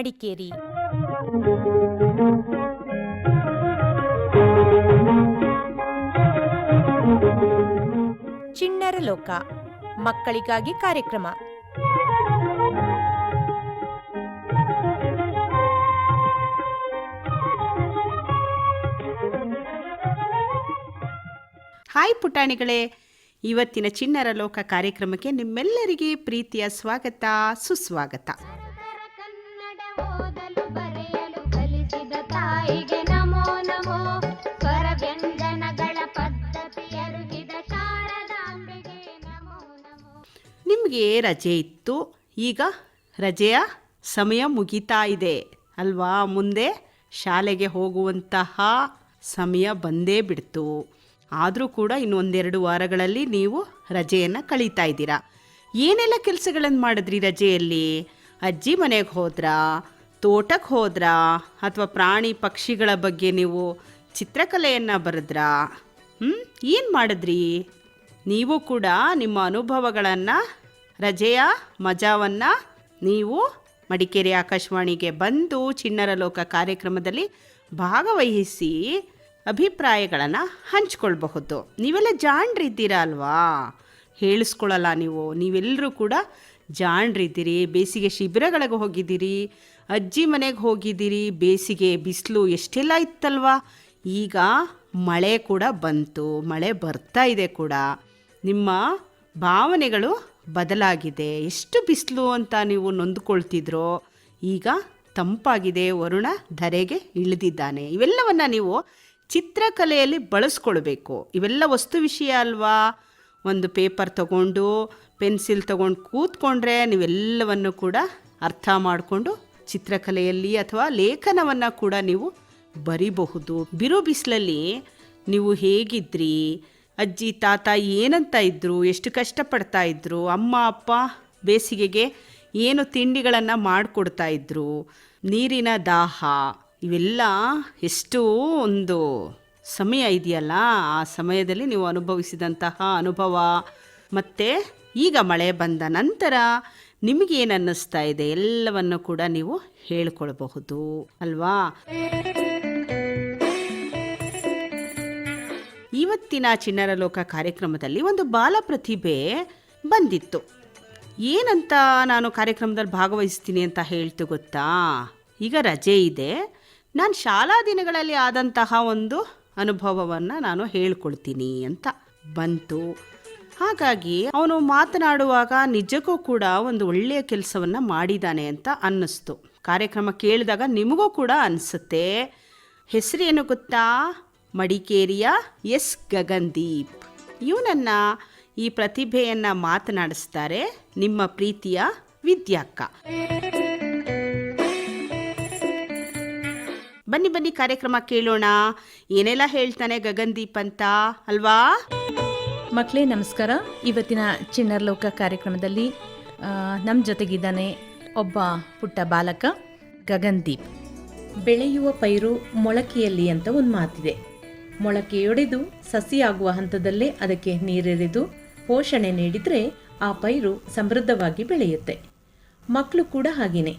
ಮಡಿಕೇರಿ. ಚಿಣ್ಣರ ಲೋಕ, ಮಕ್ಕಳಿಗಾಗಿ ಕಾರ್ಯಕ್ರಮ. ಹಾಯ್ ಪುಟಾಣಿಗಳೇ, ಇವತ್ತಿನ ಚಿಣ್ಣರ ಲೋಕ ಕಾರ್ಯಕ್ರಮಕ್ಕೆ ನಿಮ್ಮೆಲ್ಲರಿಗೆ ಪ್ರೀತಿಯ ಸ್ವಾಗತ, ಸುಸ್ವಾಗತ. ನಿಮಗೆ ರಜೆ ಇತ್ತು? ಈಗ ರಜೆಯ ಸಮಯ ಮುಗಿತಾ ಇದೆ ಅಲ್ವಾ? ಮುಂದೆ ಶಾಲೆಗೆ ಹೋಗುವಂತಹ ಸಮಯ ಬಂದೇ ಬಿಡ್ತು. ಆದರೂ ಕೂಡ ಇನ್ನೊಂದೆರಡು ವಾರಗಳಲ್ಲಿ ನೀವು ರಜೆಯನ್ನು ಕಳೀತಾ ಇದ್ದೀರಾ. ಏನೆಲ್ಲ ಕೆಲಸಗಳನ್ನು ಮಾಡಿದ್ರಿ ರಜೆಯಲ್ಲಿ? ಅಜ್ಜಿ ಮನೆಗೆ ಹೋದ್ರಾ? ತೋಟಕ್ಕೆ ಹೋದ್ರಾ? ಅಥವಾ ಪ್ರಾಣಿ ಪಕ್ಷಿಗಳ ಬಗ್ಗೆ ನೀವು ಚಿತ್ರಕಲೆಯನ್ನು ಬರೆದ್ರಾ? ಹ್ಞೂ ಏನು ಮಾಡಿದ್ರಿ? ನೀವು ಕೂಡ ನಿಮ್ಮ ಅನುಭವಗಳನ್ನು, ರಜೆಯ ಮಜಾವನ್ನು ನೀವು ಮಡಿಕೇರಿ ಆಕಾಶವಾಣಿಗೆ ಬಂದು ಚಿಣ್ಣರ ಲೋಕ ಕಾರ್ಯಕ್ರಮದಲ್ಲಿ ಭಾಗವಹಿಸಿ ಅಭಿಪ್ರಾಯಗಳನ್ನು ಹಂಚ್ಕೊಳ್ಬಹುದು. ನೀವೆಲ್ಲ ಜಾಣ್ರಿದ್ದೀರಾ ಅಲ್ವಾ? ಹೇಳಿಸ್ಕೊಳ್ಳಲ್ಲ ನೀವು. ನೀವೆಲ್ಲರೂ ಕೂಡ ಜಾಣ್ರಿದ್ದೀರಿ ಬೇಸಿಗೆ ಶಿಬಿರಗಳಿಗೆ ಹೋಗಿದ್ದೀರಿ, ಅಜ್ಜಿ ಮನೆಗೆ ಹೋಗಿದ್ದೀರಿ, ಬೇಸಿಗೆ ಬಿಸಿಲು ಎಷ್ಟೆಲ್ಲ ಇತ್ತಲ್ವಾ? ಈಗ ಮಳೆ ಕೂಡ ಬಂತು, ಮಳೆ ಬರ್ತಾ ಇದೆ ಕೂಡ. ನಿಮ್ಮ ಭಾವನೆಗಳು ಬದಲಾಗಿದೆ. ಎಷ್ಟು ಬಿಸಿಲು ಅಂತ ನೀವು ನೊಂದುಕೊಳ್ತಿದ್ರೋ, ಈಗ ತಂಪಾಗಿದೆ, ವರುಣ ಧರೆಗೆ ಇಳಿದಿದ್ದಾನೆ. ಇವೆಲ್ಲವನ್ನು ನೀವು ಚಿತ್ರಕಲೆಯಲ್ಲಿ ಬಳಸ್ಕೊಳ್ಬೇಕು. ಇವೆಲ್ಲ ವಸ್ತು ವಿಷಯ ಅಲ್ವಾ? ಒಂದು ಪೇಪರ್ ತಗೊಂಡು ಪೆನ್ಸಿಲ್ ತಗೊಂಡು ಕೂತ್ಕೊಂಡ್ರೆ ನೀವೆಲ್ಲವನ್ನು ಕೂಡ ಅರ್ಥ ಮಾಡಿಕೊಂಡು ಚಿತ್ರಕಲೆಯಲ್ಲಿ ಅಥವಾ ಲೇಖನವನ್ನು ಕೂಡ ನೀವು ಬರಿಬಹುದು. ಬಿರು ಬಿಸಿಲಲ್ಲಿ ನೀವು ಹೇಗಿದ್ರಿ? ಅಜ್ಜಿ, ತಾತ ಏನಂತ ಇದ್ದರು ಎಷ್ಟು ಕಷ್ಟಪಡ್ತಾ ಇದ್ದರು ಅಮ್ಮ, ಅಪ್ಪ ಬೇಸಿಗೆಗೆ ಏನು ತಿಂಡಿಗಳನ್ನು ಮಾಡಿಕೊಡ್ತಾ ಇದ್ದರು ನೀರಿನ ದಾಹ, ಇವೆಲ್ಲ ಎಷ್ಟು ಒಂದು ಸಮಯ ಇದೆಯಲ್ಲ? ಆ ಸಮಯದಲ್ಲಿ ನೀವು ಅನುಭವಿಸಿದಂತಹ ಅನುಭವ ಮತ್ತು ಈಗ ಮಳೆ ಬಂದ ನಂತರ ನಿಮಗೇನು ಅನ್ನಿಸ್ತಾ ಇದೆ? ಎಲ್ಲವನ್ನು ಕೂಡ ನೀವು ಹೇಳ್ಕೊಳ್ಬಹುದು, ಅಲ್ವಾ? ಇವತ್ತಿನ ಚಿನ್ನರ ಲೋಕ ಕಾರ್ಯಕ್ರಮದಲ್ಲಿ ಒಂದು ಬಾಲ ಪ್ರತಿಭೆ ಬಂದಿತ್ತು. ಏನಂತ ನಾನು ಕಾರ್ಯಕ್ರಮದಲ್ಲಿ ಭಾಗವಹಿಸ್ತೀನಿ ಅಂತ ಹೇಳ್ತು ಗೊತ್ತಾ? ಈಗ ರಜೆ ಇದೆ. ನಾನು ಶಾಲಾ ದಿನಗಳಲ್ಲಿ ಆದಂತಹ ಒಂದು ಅನುಭವವನ್ನು ನಾನು ಹೇಳ್ಕೊಳ್ತೀನಿ ಅಂತ ಬಂತು. ಹಾಗಾಗಿ ಅವನು ಮಾತನಾಡುವಾಗ ನಿಜಕ್ಕೂ ಕೂಡ ಒಂದು ಒಳ್ಳೆಯ ಕೆಲಸವನ್ನ ಮಾಡಿದ್ದಾನೆ ಅಂತ ಅನ್ನಿಸ್ತು. ಕಾರ್ಯಕ್ರಮ ಕೇಳಿದಾಗ ನಿಮಗೂ ಕೂಡ ಅನಿಸುತ್ತೆ. ಹೆಸರೇನು ಗೊತ್ತಾ? ಮಡಿಕೇರಿಯ ಎಸ್. ಗಗನ್ದೀಪ್. ಇವನನ್ನ ಈ ಪ್ರತಿಭೆಯನ್ನ ಮಾತನಾಡಿಸ್ತಾರೆ ನಿಮ್ಮ ಪ್ರೀತಿಯ ವಿದ್ಯಾಕ್ಕ. ಬನ್ನಿ ಬನ್ನಿ ಕಾರ್ಯಕ್ರಮ ಕೇಳೋಣ. ಏನೆಲ್ಲ ಹೇಳ್ತಾನೆ ಗಗನ್ದೀಪ್ ಅಂತ? ಅಲ್ವಾ? ಮಕ್ಕಳೇ, ನಮಸ್ಕಾರ. ಇವತ್ತಿನ ಚಿಣ್ಣರ ಲೋಕ ಕಾರ್ಯಕ್ರಮದಲ್ಲಿ ನಮ್ಮ ಜೊತೆಗಿದ್ದಾನೆ ಒಬ್ಬ ಪುಟ್ಟ ಬಾಲಕ, ಗಗನ್ದೀಪ್. ಬೆಳೆಯುವ ಪೈರು ಮೊಳಕೆಯಲ್ಲಿ ಅಂತ ಒಂದು ಮಾತಿದೆ. ಮೊಳಕೆಯೊಡೆದು ಸಸಿಯಾಗುವ ಹಂತದಲ್ಲೇ ಅದಕ್ಕೆ ನೀರೆರೆದು ಪೋಷಣೆ ನೀಡಿದರೆ ಆ ಪೈರು ಸಮೃದ್ಧವಾಗಿ ಬೆಳೆಯುತ್ತೆ. ಮಕ್ಕಳು ಕೂಡ ಹಾಗೇನೆ.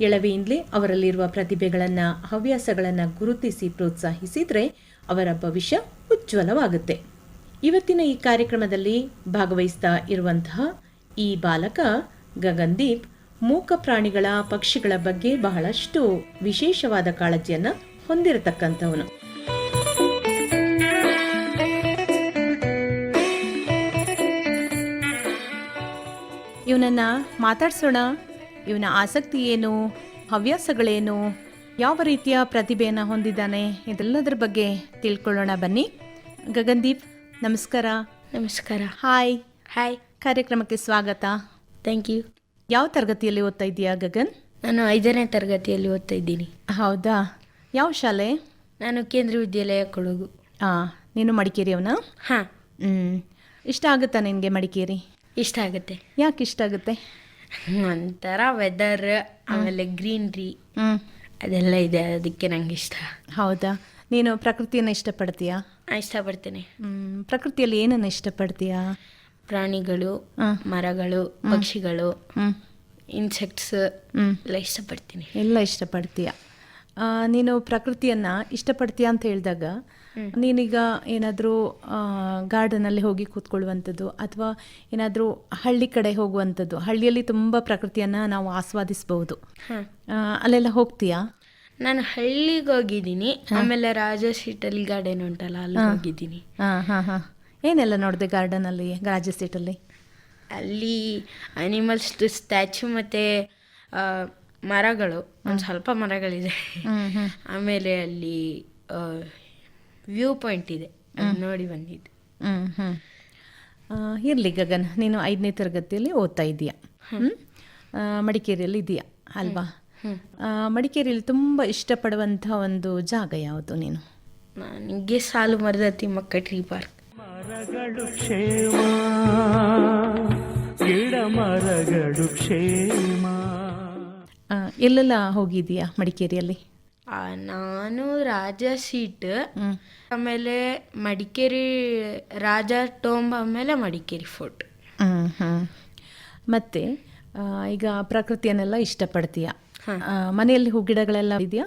ಎಳವೆಯಿಂದಲೇ ಅವರಲ್ಲಿರುವ ಪ್ರತಿಭೆಗಳನ್ನು, ಹವ್ಯಾಸಗಳನ್ನು ಗುರುತಿಸಿ ಪ್ರೋತ್ಸಾಹಿಸಿದರೆ ಅವರ ಭವಿಷ್ಯ ಉಜ್ವಲವಾಗುತ್ತೆ. ಇವತ್ತಿನ ಈ ಕಾರ್ಯಕ್ರಮದಲ್ಲಿ ಭಾಗವಹಿಸ್ತಾ ಇರುವಂತಹ ಈ ಬಾಲಕ ಗಗನ್ದೀಪ್ ಮೂಕ ಪ್ರಾಣಿಗಳ ಪಕ್ಷಿಗಳ ಬಗ್ಗೆ ಬಹಳಷ್ಟು ವಿಶೇಷವಾದ ಕಾಳಜಿಯನ್ನು ಹೊಂದಿರತಕ್ಕಂಥವನು. ಇವನನ್ನ ಮಾತಾಡ್ಸೋಣ. ಇವನ ಆಸಕ್ತಿ ಏನು? ಹವ್ಯಾಸಗಳೇನು? ಯಾವ ರೀತಿಯ ಪ್ರತಿಭೆಯನ್ನು ಹೊಂದಿದ್ದಾನೆ? ಇದೆಲ್ಲದರ ಬಗ್ಗೆ ತಿಳ್ಕೊಳ್ಳೋಣ ಬನ್ನಿ. ಗಗನ್ದೀಪ್ ನಮಸ್ಕಾರ. ನಮಸ್ಕಾರ. ಹಾಯ್ ಹಾಯ್ ಕಾರ್ಯಕ್ರಮಕ್ಕೆ ಸ್ವಾಗತ. ಥ್ಯಾಂಕ್ ಯು ಯಾವ ತರಗತಿಯಲ್ಲಿ ಓದ್ತಾ ಇದೆಯಾ ಗಗನ್? ನಾನು ಐದನೇ ತರಗತಿಯಲ್ಲಿ ಓದ್ತಾ ಇದ್ದೀನಿ. ಹೌದಾ? ಯಾವ ಶಾಲೆ? ನಾನು ಕೇಂದ್ರ ವಿದ್ಯಾಲಯ ಕೊಡಗು. ಹಾಂ ನೀನು ಮಡಿಕೇರಿಯವನ? ಹಾಂ. ಹ್ಞೂ ಇಷ್ಟ ಆಗುತ್ತಾ ನಿನಗೆ ಮಡಿಕೇರಿ? ಇಷ್ಟ ಆಗುತ್ತೆ. ಯಾಕೆ ಇಷ್ಟ ಆಗುತ್ತೆ? ಒಂಥರ ವೆದರ್ ಆಮೇಲೆ ಗ್ರೀನ್ರಿ ಹ್ಞೂ ಅದೆಲ್ಲ ಇದೆ ಅದಕ್ಕೆ ನಂಗೆ ಇಷ್ಟ. ಹೌದಾ? ನೀನು ಪ್ರಕೃತಿಯನ್ನು ಇಷ್ಟಪಡ್ತೀಯಾ? ಇಷ್ಟಪಡ್ತೀನಿ. ಪ್ರಕೃತಿಯಲ್ಲಿ ಏನನ್ನು ಇಷ್ಟಪಡ್ತೀಯಾ? ಪ್ರಾಣಿಗಳು ಮರಗಳು ಪಕ್ಷಿಗಳು ಇನ್ಸೆಕ್ಟ್ಸ್. ಎಲ್ಲ ಇಷ್ಟಪಡ್ತೀನಿ. ಎಲ್ಲ ಇಷ್ಟಪಡ್ತೀಯ? ನೀನು ಪ್ರಕೃತಿಯನ್ನು ಇಷ್ಟಪಡ್ತೀಯ ಅಂತ ಹೇಳಿದಾಗ ನೀನೀಗ ಏನಾದರೂ ಗಾರ್ಡನಲ್ಲಿ ಹೋಗಿ ಕೂತ್ಕೊಳ್ಳುವಂಥದ್ದು ಅಥವಾ ಏನಾದರೂ ಹಳ್ಳಿ ಕಡೆ ಹೋಗುವಂಥದ್ದು ಹಳ್ಳಿಯಲ್ಲಿ ತುಂಬ ಪ್ರಕೃತಿಯನ್ನು ನಾವು ಆಸ್ವಾದಿಸ್ಬೋದು. ಅಲ್ಲೆಲ್ಲ ಹೋಗ್ತೀಯಾ? ನಾನು ಹಳ್ಳಿಗೆ ಹೋಗಿದ್ದೀನಿ. ಆಮೇಲೆ ರಾಜ ಸೀಟಲ್ಲಿ ಗಾರ್ಡನ್ ಉಂಟಲ್ಲ ಅಲ್ಲಿ ಹೋಗಿದ್ದೀನಿ. ಹಾಂ ಹಾಂ ಹಾಂ. ಏನೆಲ್ಲ ನೋಡಿದೆ ಗಾರ್ಡನಲ್ಲಿ ರಾಜ ಸೀಟಲ್ಲಿ ಅಲ್ಲಿ? ಅನಿಮಲ್ಸ್ ಸ್ಟ್ಯಾಚು ಮತ್ತು ಮರಗಳು. ಒಂದು ಸ್ವಲ್ಪ ಮರಗಳಿದೆ. ಆಮೇಲೆ ಅಲ್ಲಿ ವ್ಯೂ ಪಾಯಿಂಟ್ ಇದೆ. ನೋಡಿ ಬಂದಿದ್ದು. ಹ್ಞೂ ಹ್ಞೂ ಇರಲಿ ಗಗನ್ ನೀನು ಐದನೇ ತರಗತಿಯಲ್ಲಿ ಓದ್ತಾ ಇದೀಯ. ಮಡಿಕೇರಿಯಲ್ಲಿ ಇದೆಯಾ ಅಲ್ವಾ? ಮಡಿಕೇರಿಯಲ್ಲಿ ತುಂಬ ಇಷ್ಟಪಡುವಂತಹ ಒಂದು ಜಾಗ ಯಾವುದು ನೀನು? ನನಗೆ ಸಾಲು ಮರದ ತಿಮ್ಮಕ್ಕ ಟ್ರೀ ಪಾರ್ಕ್ ಮರಗಳು ಕ್ಷೇಮ ಗಿಡ ಮರಗಳು ಕ್ಷೇಮ. ಆ, ಎಲ್ಲೆಲ್ಲ ಹೋಗಿದೀಯಾ ಮಡಿಕೇರಿಯಲ್ಲಿ? ಆ, ನಾನು ರಾಜ ಸೀಟ್ ಆಮೇಲೆ ಮಡಿಕೇರಿ ರಾಜ ಟೋಂಬ್ ಆಮೇಲೆ ಮಡಿಕೇರಿ ಫೋರ್ಟ್. ಹ್ಮ್ ಹ್ಞೂ ಮತ್ತೆ ಈಗ ಪ್ರಕೃತಿಯನ್ನೆಲ್ಲ ಇಷ್ಟಪಡ್ತೀಯ? ಮನೆಯಲ್ಲಿ ಹೂ ಗಿಡಗಳೆಲ್ಲ ಇದೆಯಾ?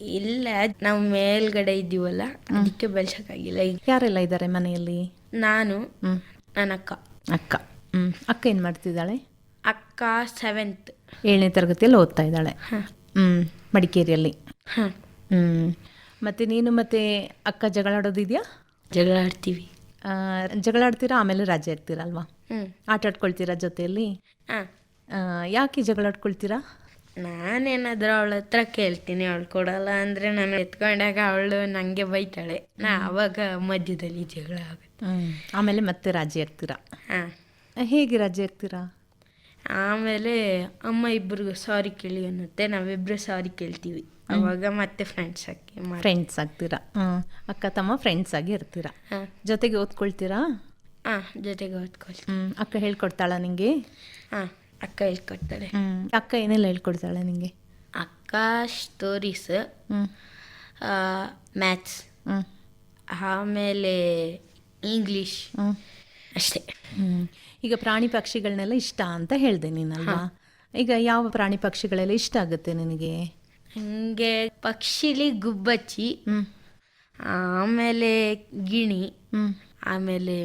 ಇಲ್ಲ ನಾವು ಮೇಲ್ಗಡೆ ಇದ್ದೀವಲ್ಲ ಅದಕ್ಕೆ ಬೆಳ್ಸಕ್ಕಾಗಿಲ್ಲ. ಈಗ ಯಾರೆಲ್ಲ ಇದ್ದಾರೆ ಮನೆಯಲ್ಲಿ? ನಾನು ನನ್ನ ಅಕ್ಕ. ಅಕ್ಕ. ಹ್ಞೂ ಅಕ್ಕ ಏನು ಮಾಡ್ತಿದ್ದಾಳೆ? ಅಕ್ಕ ಸೆವೆಂತ್ ಏಳನೇ ತರಗತಿಯಲ್ಲಿ ಓದ್ತಾ ಇದ್ದಾಳೆ. ಹ್ಮ್. ಮಡಿಕೇರಿಯಲ್ಲಿ. ಹಾಂ. ಹ್ಞೂ ಮತ್ತು ನೀನು ಮತ್ತೆ ಅಕ್ಕ ಜಗಳ ಆಡೋದಿದೆಯಾ? ಜಗಳ ಆಡ್ತೀವಿ. ಆ, ಜಗಳ ಆಡ್ತೀರಾ? ಆಮೇಲೆ ರಜೆ ಇರ್ತೀರಲ್ವಾ ಅಲ್ವಾ ಹ್ಞೂ ಆಟ ಆಡ್ಕೊಳ್ತೀರಾ ಜೊತೆಯಲ್ಲಿ? ಹಾಂ. ಆ, ಯಾಕೆ ಜಗಳ ಆಡ್ಕೊಳ್ತೀರಾ? ನಾನೇನಾದ್ರೂ ಅವಳ ಹತ್ರ ಕೇಳ್ತೀನಿ ಅವಳು ಕೊಡಲ್ಲ ಅಂದರೆ ನಾನು ಎತ್ಕೊಂಡಾಗ ಅವಳು ನನಗೆ ಬೈತಾಳೆ. ನಾ ಅವಾಗ ಮಧ್ಯದಲ್ಲಿ ಜಗಳ ಆಗುತ್ತೆ. ಆಮೇಲೆ ಮತ್ತೆ ರಾಜಿ ಆಗ್ತೀರಾ? ಹಾಂ. ಹೇಗೆ ರಾಜಿ ಆಗ್ತೀರಾ? ಆಮೇಲೆ ಅಮ್ಮ ಇಬ್ಬರಿಗೂ ಸಾರಿ ಕೇಳಿ ಅನ್ನತ್ತೆ ನಾವಿಬ್ರು ಸಾರಿ ಕೇಳ್ತೀವಿ. ಅವಾಗ ಮತ್ತೆ ಫ್ರೆಂಡ್ಸ್ ಆಗಿ ಫ್ರೆಂಡ್ಸ್ ಆಗ್ತೀರಾ? ಅಕ್ಕ ತಮ್ಮ ಫ್ರೆಂಡ್ಸ್ ಆಗಿ ಇರ್ತೀರಾ? ಜೊತೆಗೆ ಓದ್ಕೊಳ್ತೀರಾ? ಹಾಂ ಜೊತೆಗೆ ಓದ್ಕೊಳ್ತೀನಿ ಅಕ್ಕ ಹೇಳ್ಕೊಡ್ತಾಳ ನಿಂಗೆ? ಹಾಂ. ಅಕ್ಕ ಹೇಳ್ಕೊಡ್ತಾಳೆ. ಅಕ್ಕ ಏನೆಲ್ಲ ಹೇಳ್ಕೊಡ್ತಾಳೆ ನಿಮಗೆ ಅಕ್ಕ ಸ್ಟೋರೀಸ್ ಮ್ಯಾಥ್ಸ್ ಆಮೇಲೆ ಇಂಗ್ಲೀಷ್ ಅಷ್ಟೇ. ಈಗ ಪ್ರಾಣಿ ಪಕ್ಷಿಗಳನ್ನೆಲ್ಲ ಇಷ್ಟ ಅಂತ ಹೇಳಿದೆ ನೀನಲ್ವಾ? ಈಗ ಯಾವ ಪ್ರಾಣಿ ಪಕ್ಷಿಗಳೆಲ್ಲ ಇಷ್ಟ ಆಗುತ್ತೆ ನಿನಗೆ? ಹಂಗೆ ಪಕ್ಷಿಲಿ ಗುಬ್ಬಚ್ಚಿ ಆಮೇಲೆ ಗಿಣಿ ಆಮೇಲೆ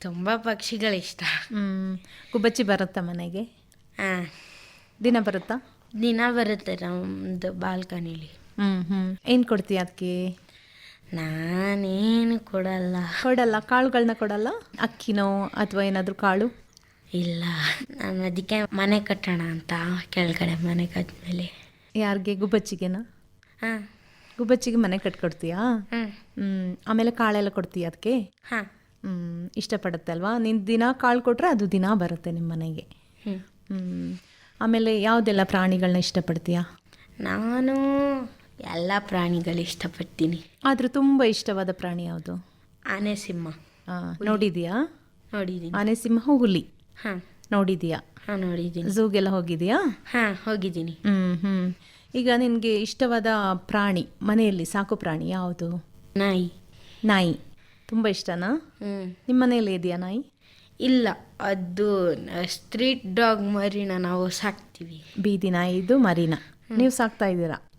ತುಂಬ ಪಕ್ಷಿಗಳಿಷ್ಟ. ಹ್ಮ್. ಗುಬ್ಬಚ್ಚಿ ಬರುತ್ತಾ ಮನೆಗೆ? ಹಾಂ ದಿನ ಬರುತ್ತಾ? ದಿನ ಬರುತ್ತೆ ನಮ್ಮದು ಬಾಲ್ಕನಿಲಿ. ಹ್ಮ್ ಹ್ಮ್. ಏನು ಕೊಡ್ತೀಯ ಅದಕ್ಕೆ ನಾನೇನು ಕೊಡಲ್ಲ. ಕೊಡಲ್ಲ? ಕಾಳುಗಳನ್ನ ಕೊಡಲ್ಲ? ಅಕ್ಕಿನೋ ಅಥವಾ ಏನಾದರೂ ಕಾಳು? ಇಲ್ಲ. ನಾನು ಅದಕ್ಕೆ ಮನೆ ಕಟ್ಟೋಣ ಅಂತ ಕೆಳಗಡೆ ಮನೆ ಕಟ್ಟಿದ್ಮೇಲೆ ಯಾರಿಗೆ? ಗುಬ್ಬಚ್ಚಿಗೆನಾ? ಹಾಂ. ಗುಬ್ಬಚ್ಚಿಗೆ ಮನೆ ಕಟ್ಕೊಡ್ತೀಯಾ? ಹ್ಞೂ ಹ್ಮ್. ಆಮೇಲೆ ಕಾಳೆಲ್ಲ ಕೊಡ್ತೀಯ ಅದಕ್ಕೆ ಹಾಂ. ಇಷ್ಟಪಡುತ್ತೆ ಅಲ್ವಾ ನೀನು ದಿನ ಕಾಳು ಕೊಟ್ಟರೆ ಅದು ದಿನ ಬರುತ್ತೆ ನಿಮ್ಮ ಮನೆಗೆ. ಆಮೇಲೆ ಯಾವುದೆಲ್ಲ ಪ್ರಾಣಿಗಳನ್ನ ಇಷ್ಟಪಡ್ತೀಯಾ? ನಾನು ಎಲ್ಲ ಪ್ರಾಣಿಗಳು ಇಷ್ಟಪಡ್ತೀನಿ. ಆದರೂ ತುಂಬ ಇಷ್ಟವಾದ ಪ್ರಾಣಿ ಯಾವುದು? ಆನೆ ಸಿಂಹ ನೋಡಿದೀಯಾ? ನೋಡಿದೀನಿ ನೋಡಿದ್ದೀನಿ. ಆನೆ ಸಿಂಹ ಹುಲಿ. ಹಾಂ. ನೋಡಿದೀಯಾ? ಹಾಂ ನೋಡಿದ್ದೀನಿ. ಝೂಗೆಲ್ಲ ಹೋಗಿದೆಯಾ? ಹಾಂ ಹೋಗಿದ್ದೀನಿ. ಹ್ಞೂ ಹ್ಞೂ ಈಗ ನಿನಗೆ ಇಷ್ಟವಾದ ಪ್ರಾಣಿ ಮನೆಯಲ್ಲಿ ಸಾಕು ಪ್ರಾಣಿ ಯಾವುದು? ನಾಯಿ. ನಾಯಿ. ತುಂಬ ಇಷ್ಟನಾ? ನಿಮ್ಮ ಮನೆಯಲ್ಲಿ ಇದೆಯಾ ನಾಯಿ? ಇಲ್ಲ ಅದು ಸ್ಟ್ರೀಟ್ ಡಾಗ್ ಮರಿನ ನಾವು ಸಾಕ್ತೀವಿ. ಬೀದಿ ನಾಯಿದು ಮರಿನ. ನೀವು ಸಾಕ್ತಾ ಇದ್ದೀರಾ?